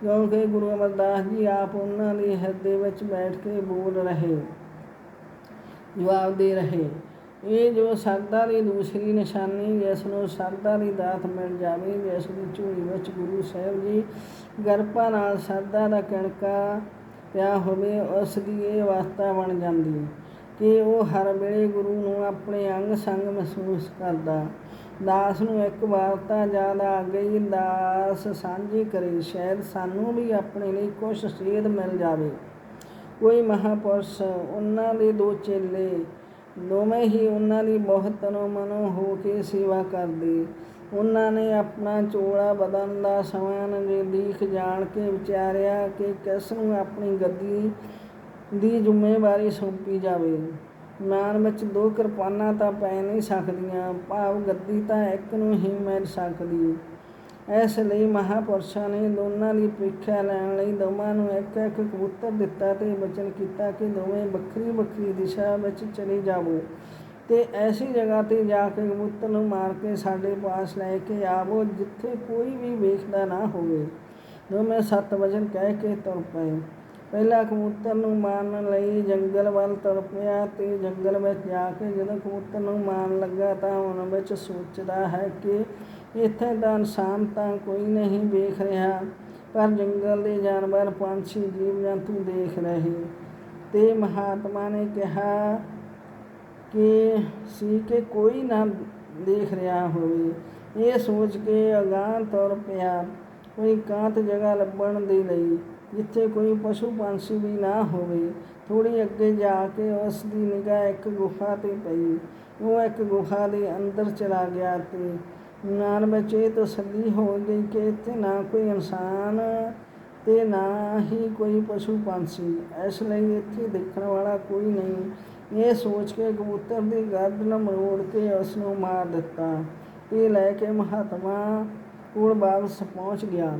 ਕਿਉਂਕਿ ਗੁਰੂ ਅਮਰਦਾਸ ਜੀ ਆਪ ਉਹਨਾਂ ਦੇ ਹਿਰਦੇ ਵਿੱਚ ਬੈਠ ਕੇ ਬੋਲ ਰਹੇ। ਜਵਾਬ ਦੇ ਰਹੇ ਇਹ ਜੋ ਸਰਦਾ ਦੀ ਦੂਸਰੀ ਨਿਸ਼ਾਨੀ ਜਿਸ ਨੂੰ ਸਰਦਾ ਦੀ ਦਾਤ ਮਿਲ ਜਾਵੇ, ਜਿਸ ਦੀ ਝੋਲੀ ਵਿੱਚ ਗੁਰੂ ਸਾਹਿਬ ਜੀ ਗਰਪਾ ਨਾਲ ਸਰਦਾ ਦਾ ਕਣਕਾ ਪਿਆ ਹੋਵੇ, ਉਸ ਦੀ ਇਹ ਅਵਸਥਾ ਬਣ ਜਾਂਦੀ ਕਿ ਉਹ ਹਰ ਵੇਲੇ ਗੁਰੂ ਨੂੰ ਆਪਣੇ ਅੰਗ ਸੰਗ ਮਹਿਸੂਸ ਕਰਦਾ। ਦਾਸ ਨੂੰ ਇੱਕ ਵਾਰ ਤਾਂ ਯਾਦ ਆ ਗਈ, ਦਾਸ, ਸਾਂਝੀ ਕਰੇ, ਸ਼ਾਇਦ ਸਾਨੂੰ ਵੀ ਆਪਣੇ ਲਈ ਕੁਝ ਸੇਧ ਮਿਲ ਜਾਵੇ। ਕੋਈ ਮਹਾਪੁਰਸ਼, ਉਹਨਾਂ ਦੇ ਦੋ ਚੇਲੇ। ਦੋਵੇਂ ਹੀ ਉਹਨਾਂ ਦੀ ਬਹੁਤ ਤਨੋ ਮਨੋ ਹੋ ਕੇ ਸੇਵਾ ਕਰਦੇ। ਉਹਨਾਂ ਨੇ ਆਪਣਾ ਚੋਲਾ ਬਦਨ ਦਾ ਸਮਾਂ ਜੇ ਜਾਣ ਕੇ ਵਿਚਾਰਿਆ ਕਿ ਕਿਸ ਨੂੰ ਆਪਣੀ ਗੱਦੀ ਦੀ ਜ਼ਿੰਮੇਵਾਰੀ ਸੌਂਪੀ ਜਾਵੇ। ਮਾਨ ਵਿੱਚ ਦੋ ਕਿਰਪਾਨਾਂ ਤਾਂ ਪੈ ਨਹੀਂ ਸਕਦੀਆਂ, ਭਾਵ ਗੱਦੀ ਤਾਂ ਇੱਕ ਨੂੰ ਹੀ ਮਿਲ ਸਕਦੀ। ਇਸ ਲਈ ਮਹਾਪੁਰਸ਼ਾਂ ਨੇ ਦੋਨਾਂ ਦੀ ਪ੍ਰੀਖਿਆ ਲੈਣ ਲਈ ਦੋਵਾਂ ਨੂੰ ਇੱਕ ਇੱਕ ਕਬੂਤਰ ਦਿੱਤਾ ਤੇ ਬਚਨ ਕੀਤਾ ਕਿ ਦੋਵੇਂ ਵੱਖਰੀ ਵੱਖਰੀ ਦਿਸ਼ਾ ਵਿੱਚ ਚਲੇ ਜਾਵੋ। ਤੇ ਐਸੀ ਜਗ੍ਹਾ ਤੇ ਜਾ ਕੇ ਕਬੂਤਰ ਨੂੰ ਮਾਰ ਕੇ ਸਾਡੇ ਪਾਸ ਲੈ ਕੇ ਆਵੋ, ਜਿੱਥੇ ਕੋਈ ਵੀ ਵੇਖਦਾ ਨਾ ਹੋਵੇ। ਦੋਵੇਂ ਸੱਤ ਵਜਨ ਕਹਿ ਕੇ ਤੁਰ ਪਏ। ਪਹਿਲਾ ਕਬੂਤਰ ਨੂੰ ਮਾਰਨ ਲਈ ਜੰਗਲ ਵੱਲ ਤੁਰ ਪਿਆ ਤੇ ਜੰਗਲ ਵਿੱਚ ਜਾ ਕੇ ਜਦੋਂ ਕਬੂਤਰ ਨੂੰ ਮਾਰਨ ਲੱਗਾ ਤਾਂ ਉਹਨਾਂ ਵਿੱਚ ਸੋਚਦਾ ਹੈ ਕਿ ਇੱਥੇ ਤਾਂ ਇਨਸਾਨ ਤਾਂ ਕੋਈ ਨਹੀਂ ਵੇਖ ਰਿਹਾ, ਪਰ ਜੰਗਲ ਦੇ ਜਾਨਵਰ, ਪੰਛੀ ਜੀਵ ਜੰਤੂ ਦੇਖ ਰਹੇ। ਤੇ ਮਹਾਤਮਾ ਨੇ ਕਿਹਾ ਕਿ ਸੀ ਕਿ ਕੋਈ ਨਾ ਦੇਖ ਰਿਹਾ ਹੋਵੇ। ਇਹ ਸੋਚ ਕੇ ਅਗਾਂਹ ਤੁਰ ਪਿਆ। ਕੋਈ ਕਾਂਤ ਜਗ੍ਹਾ ਲੱਭਣ ਦੇ ਲਈ ਜਿੱਥੇ ਕੋਈ ਪਸ਼ੂ ਪੰਛੀ ਵੀ ਨਾ ਹੋਵੇ ਥੋੜੀ ਅੱਗੇ ਜਾ ਕੇ ਉਸ ਦੀ ਨਿਗਾਹ ਇੱਕ ਗੁਫਾ ਤੇ ਪਈ। ਉਹ ਇੱਕ ਗੁਫਾ ਦੇ ਅੰਦਰ ਚਲਾ ਗਿਆ ਤੇ ਮਨ ਵਿੱਚ ਇਹ ਤਸੱਲੀ ਹੋ ਗਈ ਕਿ ਇੱਥੇ ਨਾ ਕੋਈ ਇਨਸਾਨ ਤੇ ਨਾ ਹੀ ਕੋਈ ਪਸ਼ੂ ਪੰਛੀ। ਇਸ ਲਈ ਇੱਥੇ ਦੇਖਣ ਵਾਲਾ ਕੋਈ ਨਹੀਂ। ਇਹ ਸੋਚ ਕੇ ਕਬੂਤਰ ਦੀ ਗਰਦਨ ਮਰੋੜ ਕੇ ਉਸ ਨੂੰ ਮਾਰ ਦਿੱਤਾ। ਇਹ ਲੈ ਕੇ ਮਹਾਤਮਾ ਕੋਲ ਵਾਪਸ ਪਹੁੰਚ ਗਿਆ।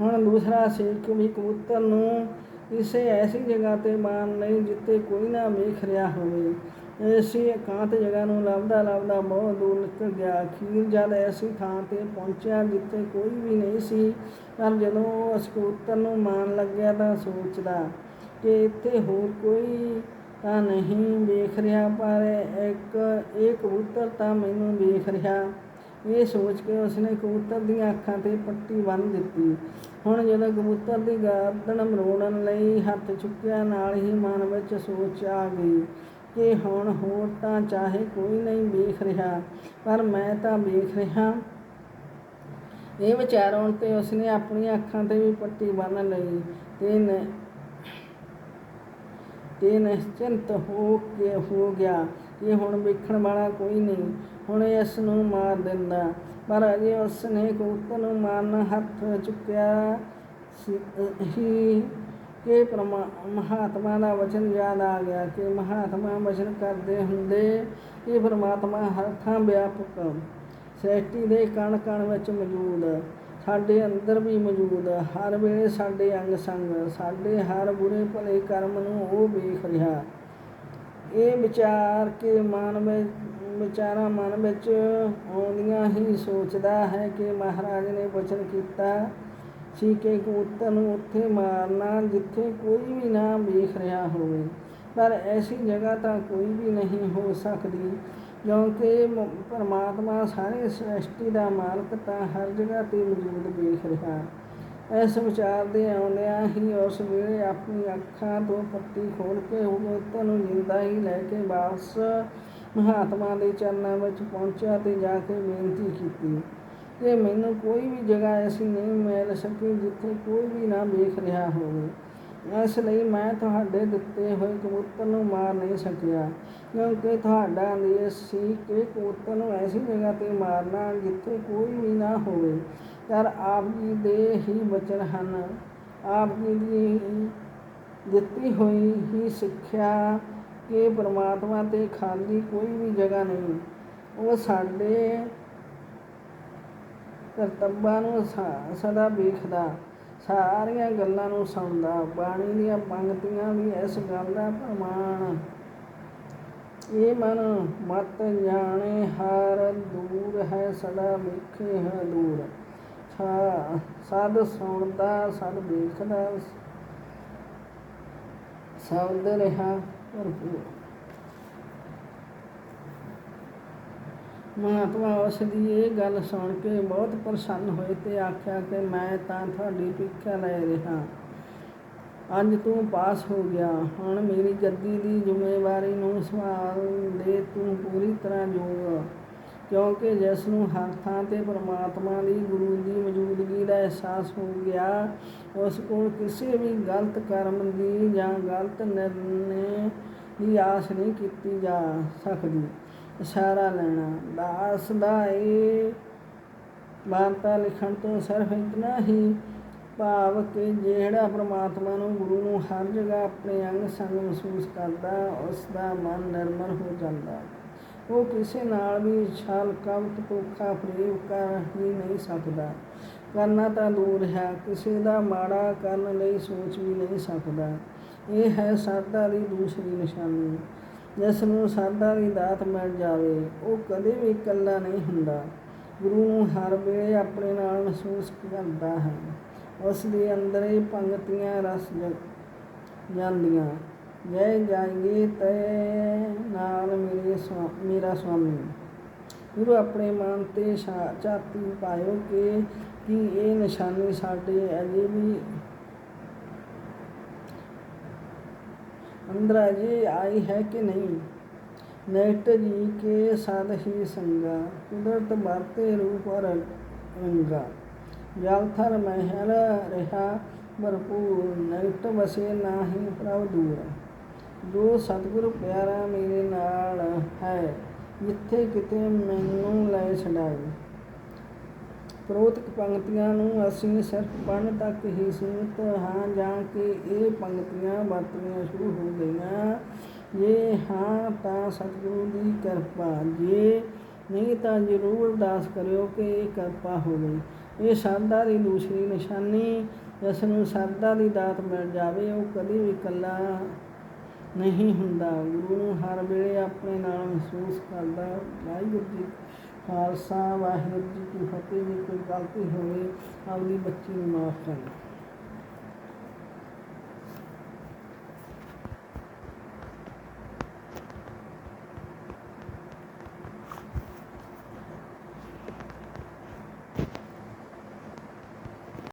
ਹੁਣ ਦੂਸਰਾ ਸੇਵਕ ਵੀ ਕਬੂਤਰ ਨੂੰ ਇਸੇ ਐਸੀ ਜਗ੍ਹਾ ਤੇ ਮਾਰਨ ਨਹੀਂ ਜਿੱਥੇ ਕੋਈ ਨਾ ਵੇਖ ਰਿਹਾ ਹੋਵੇ। ਐਸੀ ਇਕਾਂਤ ਜਗ੍ਹਾ ਨੂੰ ਲੱਭਦਾ ਲੱਭਦਾ ਬਹੁਤ ਦੂਰ ਨਿਕਲ ਗਿਆ। ਅਖੀਰ ਜਦ ਐਸੀ ਥਾਂ ਤੇ ਪਹੁੰਚਿਆ ਜਿੱਥੇ ਕੋਈ ਵੀ ਨਹੀਂ ਸੀ, ਪਰ ਜਦੋਂ ਉਸ ਕਬੂਤਰ ਨੂੰ ਮਾਰਨ ਲੱਗਿਆ ਤਾਂ ਸੋਚਦਾ ਕਿ ਇੱਥੇ ਹੋਰ ਕੋਈ ਤਾਂ ਨਹੀਂ ਵੇਖ ਰਿਹਾ, ਪਰ ਇੱਕ, ਇਹ ਕਬੂਤਰ ਤਾਂ ਮੈਨੂੰ ਵੇਖ ਰਿਹਾ। ਇਹ ਸੋਚ ਕੇ ਉਸਨੇ ਕਬੂਤਰ ਦੀਆਂ ਅੱਖਾਂ ਤੇ ਪੱਟੀ ਬੰਨ੍ਹ ਦਿੱਤੀ। ਹੁਣ ਜਦੋਂ ਕਬੂਤਰ ਦੀ ਗਰਦਨ ਮਰੋੜਨ ਲਈ ਹੱਥ ਚੁੱਕਿਆ, ਨਾਲ ਹੀ ਮਨ ਵਿੱਚ ਸੋਚ ਆ ਗਈ ਕਿ ਹੁਣ ਹੋਰ ਤਾਂ ਚਾਹੇ ਕੋਈ ਨਹੀਂ ਵੇਖ ਰਿਹਾ, ਪਰ ਮੈਂ ਤਾਂ ਵੇਖ ਰਿਹਾ। ਇਹ ਵਿਚਾਰ ਆਉਣ ਤੇ ਉਸਨੇ ਆਪਣੀਆਂ ਅੱਖਾਂ ਤੇ ਵੀ ਪੱਟੀ ਬੰਨ੍ਹ ਲਈ ਤੇ ਨ, ਤੇ ਨਿਸ਼ਚਿੰਤ ਹੋ ਕੇ, ਹੋ ਗਿਆ ਕਿ ਹੁਣ ਵੇਖਣ ਵਾਲਾ ਕੋਈ ਨਹੀਂ। ਹੁਣ ਇਸ ਨੂੰ ਮਾਰ ਦਿੰਦਾ। ਪਰ ਅਜੇ ਉਸ ਨੇ ਕਬੂਤਰ ਨੂੰ ਮਨ ਹੱਥ ਚੁੱਕਿਆ ਹੀ ਕਿ ਪਰਮਾ, ਮਹਾਤਮਾ ਦਾ ਵਚਨ ਯਾਦ ਆ ਗਿਆ ਕਿ ਮਹਾਤਮਾ ਵਚਨ ਕਰਦੇ ਹੁੰਦੇ ਕਿ ਪਰਮਾਤਮਾ ਹਰ ਥਾਂ ਵਿਆਪਕ ਸ੍ਰਿਸ਼ਟੀ ਦੇ ਕਣ ਕਣ ਵਿੱਚ ਮੌਜੂਦ, ਸਾਡੇ ਅੰਦਰ ਵੀ ਮੌਜੂਦ, ਹਰ ਵੇਲੇ ਸਾਡੇ ਅੰਗ ਸੰਗ, ਸਾਡੇ ਹਰ ਬੁਰੇ ਭਲੇ ਕਰਮ ਨੂੰ ਉਹ ਵੇਖ ਰਿਹਾ। ਇਹ ਵਿਚਾਰ ਕਿ ਮਨ ਵਿੱਚ ਵਿਚਾਰਾਂ ਮਨ ਵਿੱਚ ਆਉਂਦੀਆਂ ਹੀ ਸੋਚਦਾ ਹੈ ਕਿ ਮਹਾਰਾਜ ਨੇ ਵਚਨ ਕੀਤਾ ਸੀ ਕਿ ਕਬੂਤਰ ਨੂੰ ਉੱਥੇ ਮਾਰਨਾ ਜਿੱਥੇ ਕੋਈ ਵੀ ਨਾ ਵੇਖ ਰਿਹਾ ਹੋਵੇ। ਪਰ ਐਸੀ ਜਗ੍ਹਾ ਤਾਂ ਕੋਈ ਵੀ ਨਹੀਂ ਹੋ ਸਕਦੀ, ਕਿਉਂਕਿ ਪਰਮਾਤਮਾ ਸਾਰੇ ਸ੍ਰਿਸ਼ਟੀ ਦਾ ਮਾਲਕ ਤਾਂ ਹਰ ਜਗ੍ਹਾ ਤੇ ਮੌਜੂਦ ਵੇਖ ਰਿਹਾ। ਇਸ ਵਿਚਾਰ ਦੇ ਆਉਂਦਿਆਂ ਹੀ ਉਸ ਵੇਲੇ ਆਪਣੀ ਅੱਖਾਂ ਤੋਂ ਪੱਟੀ ਖੋਲ ਕੇ ਉਹ ਨੂੰ ਜਿੰਦਾ ਹੀ ਲੈ ਕੇ ਵਾਪਸ ਮਹਾਤਮਾ ਦੇ ਚਰਨਾਂ ਵਿੱਚ ਪਹੁੰਚਿਆ ਤੇ ਜਾ ਕੇ ਬੇਨਤੀ ਕੀਤੀ। ਕਿ ਮੈਨੂੰ ਕੋਈ ਵੀ ਜਗ੍ਹਾ ਐਸੀ ਨਹੀਂ ਮਿਲ ਸਕੀ ਜਿੱਥੇ ਕੋਈ ਵੀ ਨਾ ਵੇਖ ਰਿਹਾ ਹੋਵੇ, ਇਸ ਲਈ ਮੈਂ ਤੁਹਾਡੇ ਦਿੱਤੇ ਹੋਏ ਕਬੂਤਰ ਨੂੰ ਮਾਰ ਨਹੀਂ ਸਕਿਆ, ਕਿਉਂਕਿ ਤੁਹਾਡਾ ਆਦੇਸ਼ ਸੀ ਕਿ ਕਬੂਤਰ ਨੂੰ ਐਸੀ ਜਗ੍ਹਾ ਤੇ ਮਾਰਨਾ ਜਿੱਥੇ ਕੋਈ ਵੀ ਨਾ ਹੋਵੇ। ਪਰ ਆਪ ਜੀ ਦੇ ਹੀ ਬਚਨ ਹਨ। ਆਪ ਜੀ ਦੀ ਦਿੱਤੀ ਹੋਈ ਹੀ ਸਿੱਖਿਆ ਕਿ ਪ੍ਰਮਾਤਮਾ ਤੇ ਖਾਲੀ ਕੋਈ ਵੀ ਜਗ੍ਹਾ ਨਹੀਂ। ਉਹ ਸਾਡੇ ਕਰਤੱਵਾਂ ਨੂੰ ਸਦਾ ਵੇਖਦਾ, ਸਾਰੀਆਂ ਗੱਲਾਂ ਨੂੰ ਸੁਣਦਾ, ਬਾਣੀ ਦੀਆਂ ਪੰਕਤੀਆਂ ਵੀ ਇਸ ਗੱਲ ਦਾ ਪ੍ਰਮਾਣ। ਇਹ ਮਨ ਮਤ ਜਾਣੇ, ਹਰ ਦੂਰ ਹੈ ਸਦਾ ਵੇਖੇ ਹੈ ਦੂਰ। ਸਦ ਸੁਣਦਾ, ਸਦ ਵੇਖਦਾ ਸ਼ਬਦ ਰਿਹਾ। ਮਹਾਤਮਾ ਉਸ ਦੀ ਇਹ ਗੱਲ ਸੁਣ ਕੇ ਬਹੁਤ ਪ੍ਰਸੰਨ ਹੋਏ ਤੇ ਆਖਿਆ ਕਿ ਮੈਂ ਤਾਂ ਤੁਹਾਡੀ ਪ੍ਰੀਖਿਆ ਲੈ ਰਿਹਾ। ਅੱਜ ਤੂੰ ਪਾਸ ਹੋ ਗਿਆ। ਹੁਣ ਮੇਰੀ ਗੱਦੀ ਦੀ ਜ਼ਿੰਮੇਵਾਰੀ ਨੂੰ ਸੰਭਾਲ ਦੇ ਤੂੰ ਪੂਰੀ ਤਰ੍ਹਾਂ ਯੋਗ ਕਿਉਂਕਿ ਜਿਸ ਨੂੰ ਹਰ ਥਾਂ ਤੇ ਪ੍ਰਮਾਤਮਾ ਦੀ, ਗੁਰੂ ਦੀ ਮੌਜੂਦਗੀ ਦਾ ਅਹਿਸਾਸ ਹੋ ਗਿਆ, ਉਸ ਕੋਲ ਕਿਸੇ ਵੀ ਗਲਤ ਕਰਮ ਦੀ ਜਾਂ ਗਲਤ ਨਿਰਣੇ ਦੀ ਆਸ ਨਹੀਂ ਕੀਤੀ ਜਾ ਸਕਦੀ। ਇਸ਼ਾਰਾ ਲੈਣਾ, ਦਾਸ ਦਾ ਇਹ ਵਾਰਤਾ ਲਿਖਣ ਤੋਂ ਸਿਰਫ ਇਤਨਾ ਹੀ ਭਾਵ ਕਿ ਜਿਹੜਾ ਪ੍ਰਮਾਤਮਾ ਨੂੰ ਗੁਰੂ ਨੂੰ ਹਰ ਜਗ੍ਹਾ ਆਪਣੇ ਅੰਗ ਸੰਗ ਮਹਿਸੂਸ ਕਰਦਾ, ਉਸ ਦਾ ਮਨ ਨਿਰਮਲ ਹੋ ਜਾਂਦਾ। ਉਹ ਕਿਸੇ ਨਾਲ ਵੀ ਛਲ ਕਵਤ ਧੋਖਾ ਫਰੇਬ ਕਰ ਹੀ ਨਹੀਂ ਸਕਦਾ। ਕਰਨਾ ਤਾਂ ਦੂਰ ਹੈ, ਕਿਸੇ ਦਾ ਮਾੜਾ ਕਰਨ ਲਈ ਸੋਚ ਵੀ ਨਹੀਂ ਸਕਦਾ। ਇਹ ਹੈ ਸਰਦਾ ਦੀ ਦੂਸਰੀ ਨਿਸ਼ਾਨੀ। ਜਿਸ ਨੂੰ ਸਰਦਾ ਦੀ ਦਾਤ ਮਿਲ ਜਾਵੇ, ਉਹ ਕਦੇ ਵੀ ਇਕੱਲਾ ਨਹੀਂ ਹੁੰਦਾ। ਗੁਰੂ ਨੂੰ ਹਰ ਵੇਲੇ ਆਪਣੇ ਨਾਲ ਮਹਿਸੂਸ ਕਰਦਾ ਹੈ। ਉਸ ਦੇ ਅੰਦਰ ਇਹ ਪੰਗਤੀਆਂ ਰਸ ਜਾਂਦੀਆਂ। ਜੈ ਜਾਈਏ ਤੈ ਨਾਲ ਮੇਰੇ ਸਵਾ ਮੇਰਾ ਸੁਆਮੀ ਗੁਰੂ ਆਪਣੇ ਮਨ ਤੇ ਛਾ- ਝਾਤੀ ਪਾਇਓ ਕਿ ਕੀ ਇਹ ਨਿਸ਼ਾਨੀ ਸਾਡੇ ਅਜੇ ਵੀ ਅੰਦਰ ਅਜੇ ਆਈ ਹੈ ਕਿ ਨਹੀਂ ਨੈਟ ਜੀ ਕੇ ਸਦ ਹੀ ਸੰਗਾ ਕੁਦਰਤ ਵਰਤੇ ਰੂਪ ਔਰ ਰੰਗਾ ਜਲ ਥਲ ਮਹਿਲ ਰਿਹਾ ਭਰਪੂਰ ਨੈਟ ਵਸੇ ਨਾਹੀ ਪ੍ਰਭ ਦੂਰ ਜੋ ਸਤਿਗੁਰੂ ਪਿਆਰਾ ਮੇਰੇ ਨਾਲ ਹੈ, ਜਿੱਥੇ ਕਿਤੇ ਮੈਨੂੰ ਲੈ ਛਡਾਈ ਪ੍ਰੋਤਕ ਪੰਕਤੀਆਂ ਨੂੰ ਅਸੀਂ ਸਿਰਫ ਪੜ੍ਹਨ ਤੱਕ ਹੀ ਸੀਮਿਤ ਹਾਂ, ਜਾਂ ਕਿ ਇਹ ਪੰਕਤੀਆਂ ਵਰਤਣੀਆਂ ਸ਼ੁਰੂ ਹੋ ਗਈਆਂ। ਜੇ ਹਾਂ, ਤਾਂ ਸਤਿਗੁਰੂ ਦੀ ਕਿਰਪਾ। ਜੇ ਨਹੀਂ, ਤਾਂ ਜ਼ਰੂਰ ਅਰਦਾਸ ਕਰਿਓ ਕਿ ਇਹ ਕਿਰਪਾ ਹੋਵੇ। ਇਹ ਸ਼ਰਧਾ ਦੀ ਦੂਸਰੀ ਨਿਸ਼ਾਨੀ, ਜਿਸ ਨੂੰ ਸ਼ਰਧਾ ਦੀ ਦਾਤ ਮਿਲ ਜਾਵੇ, ਉਹ ਕਦੇ ਵੀ ਇਕੱਲਾ ਨਹੀਂ ਹੁੰਦਾ। ਗੁਰੂ ਨੂੰ ਹਰ ਵੇਲੇ ਆਪਣੇ ਨਾਲ ਮਹਿਸੂਸ ਕਰਦਾ ਵਾਹਿਗੁਰੂ ਜੀ ਖਾਲਸਾ, ਵਾਹਿਗੁਰੂ ਜੀ ਕੀ ਫਤਿਹ। ਜੇ ਕੋਈ ਗਲਤੀ ਹੋਵੇ, ਆਪਣੀ ਬੱਚੀ ਨੂੰ ਮਾਫ ਕਰਨਾ।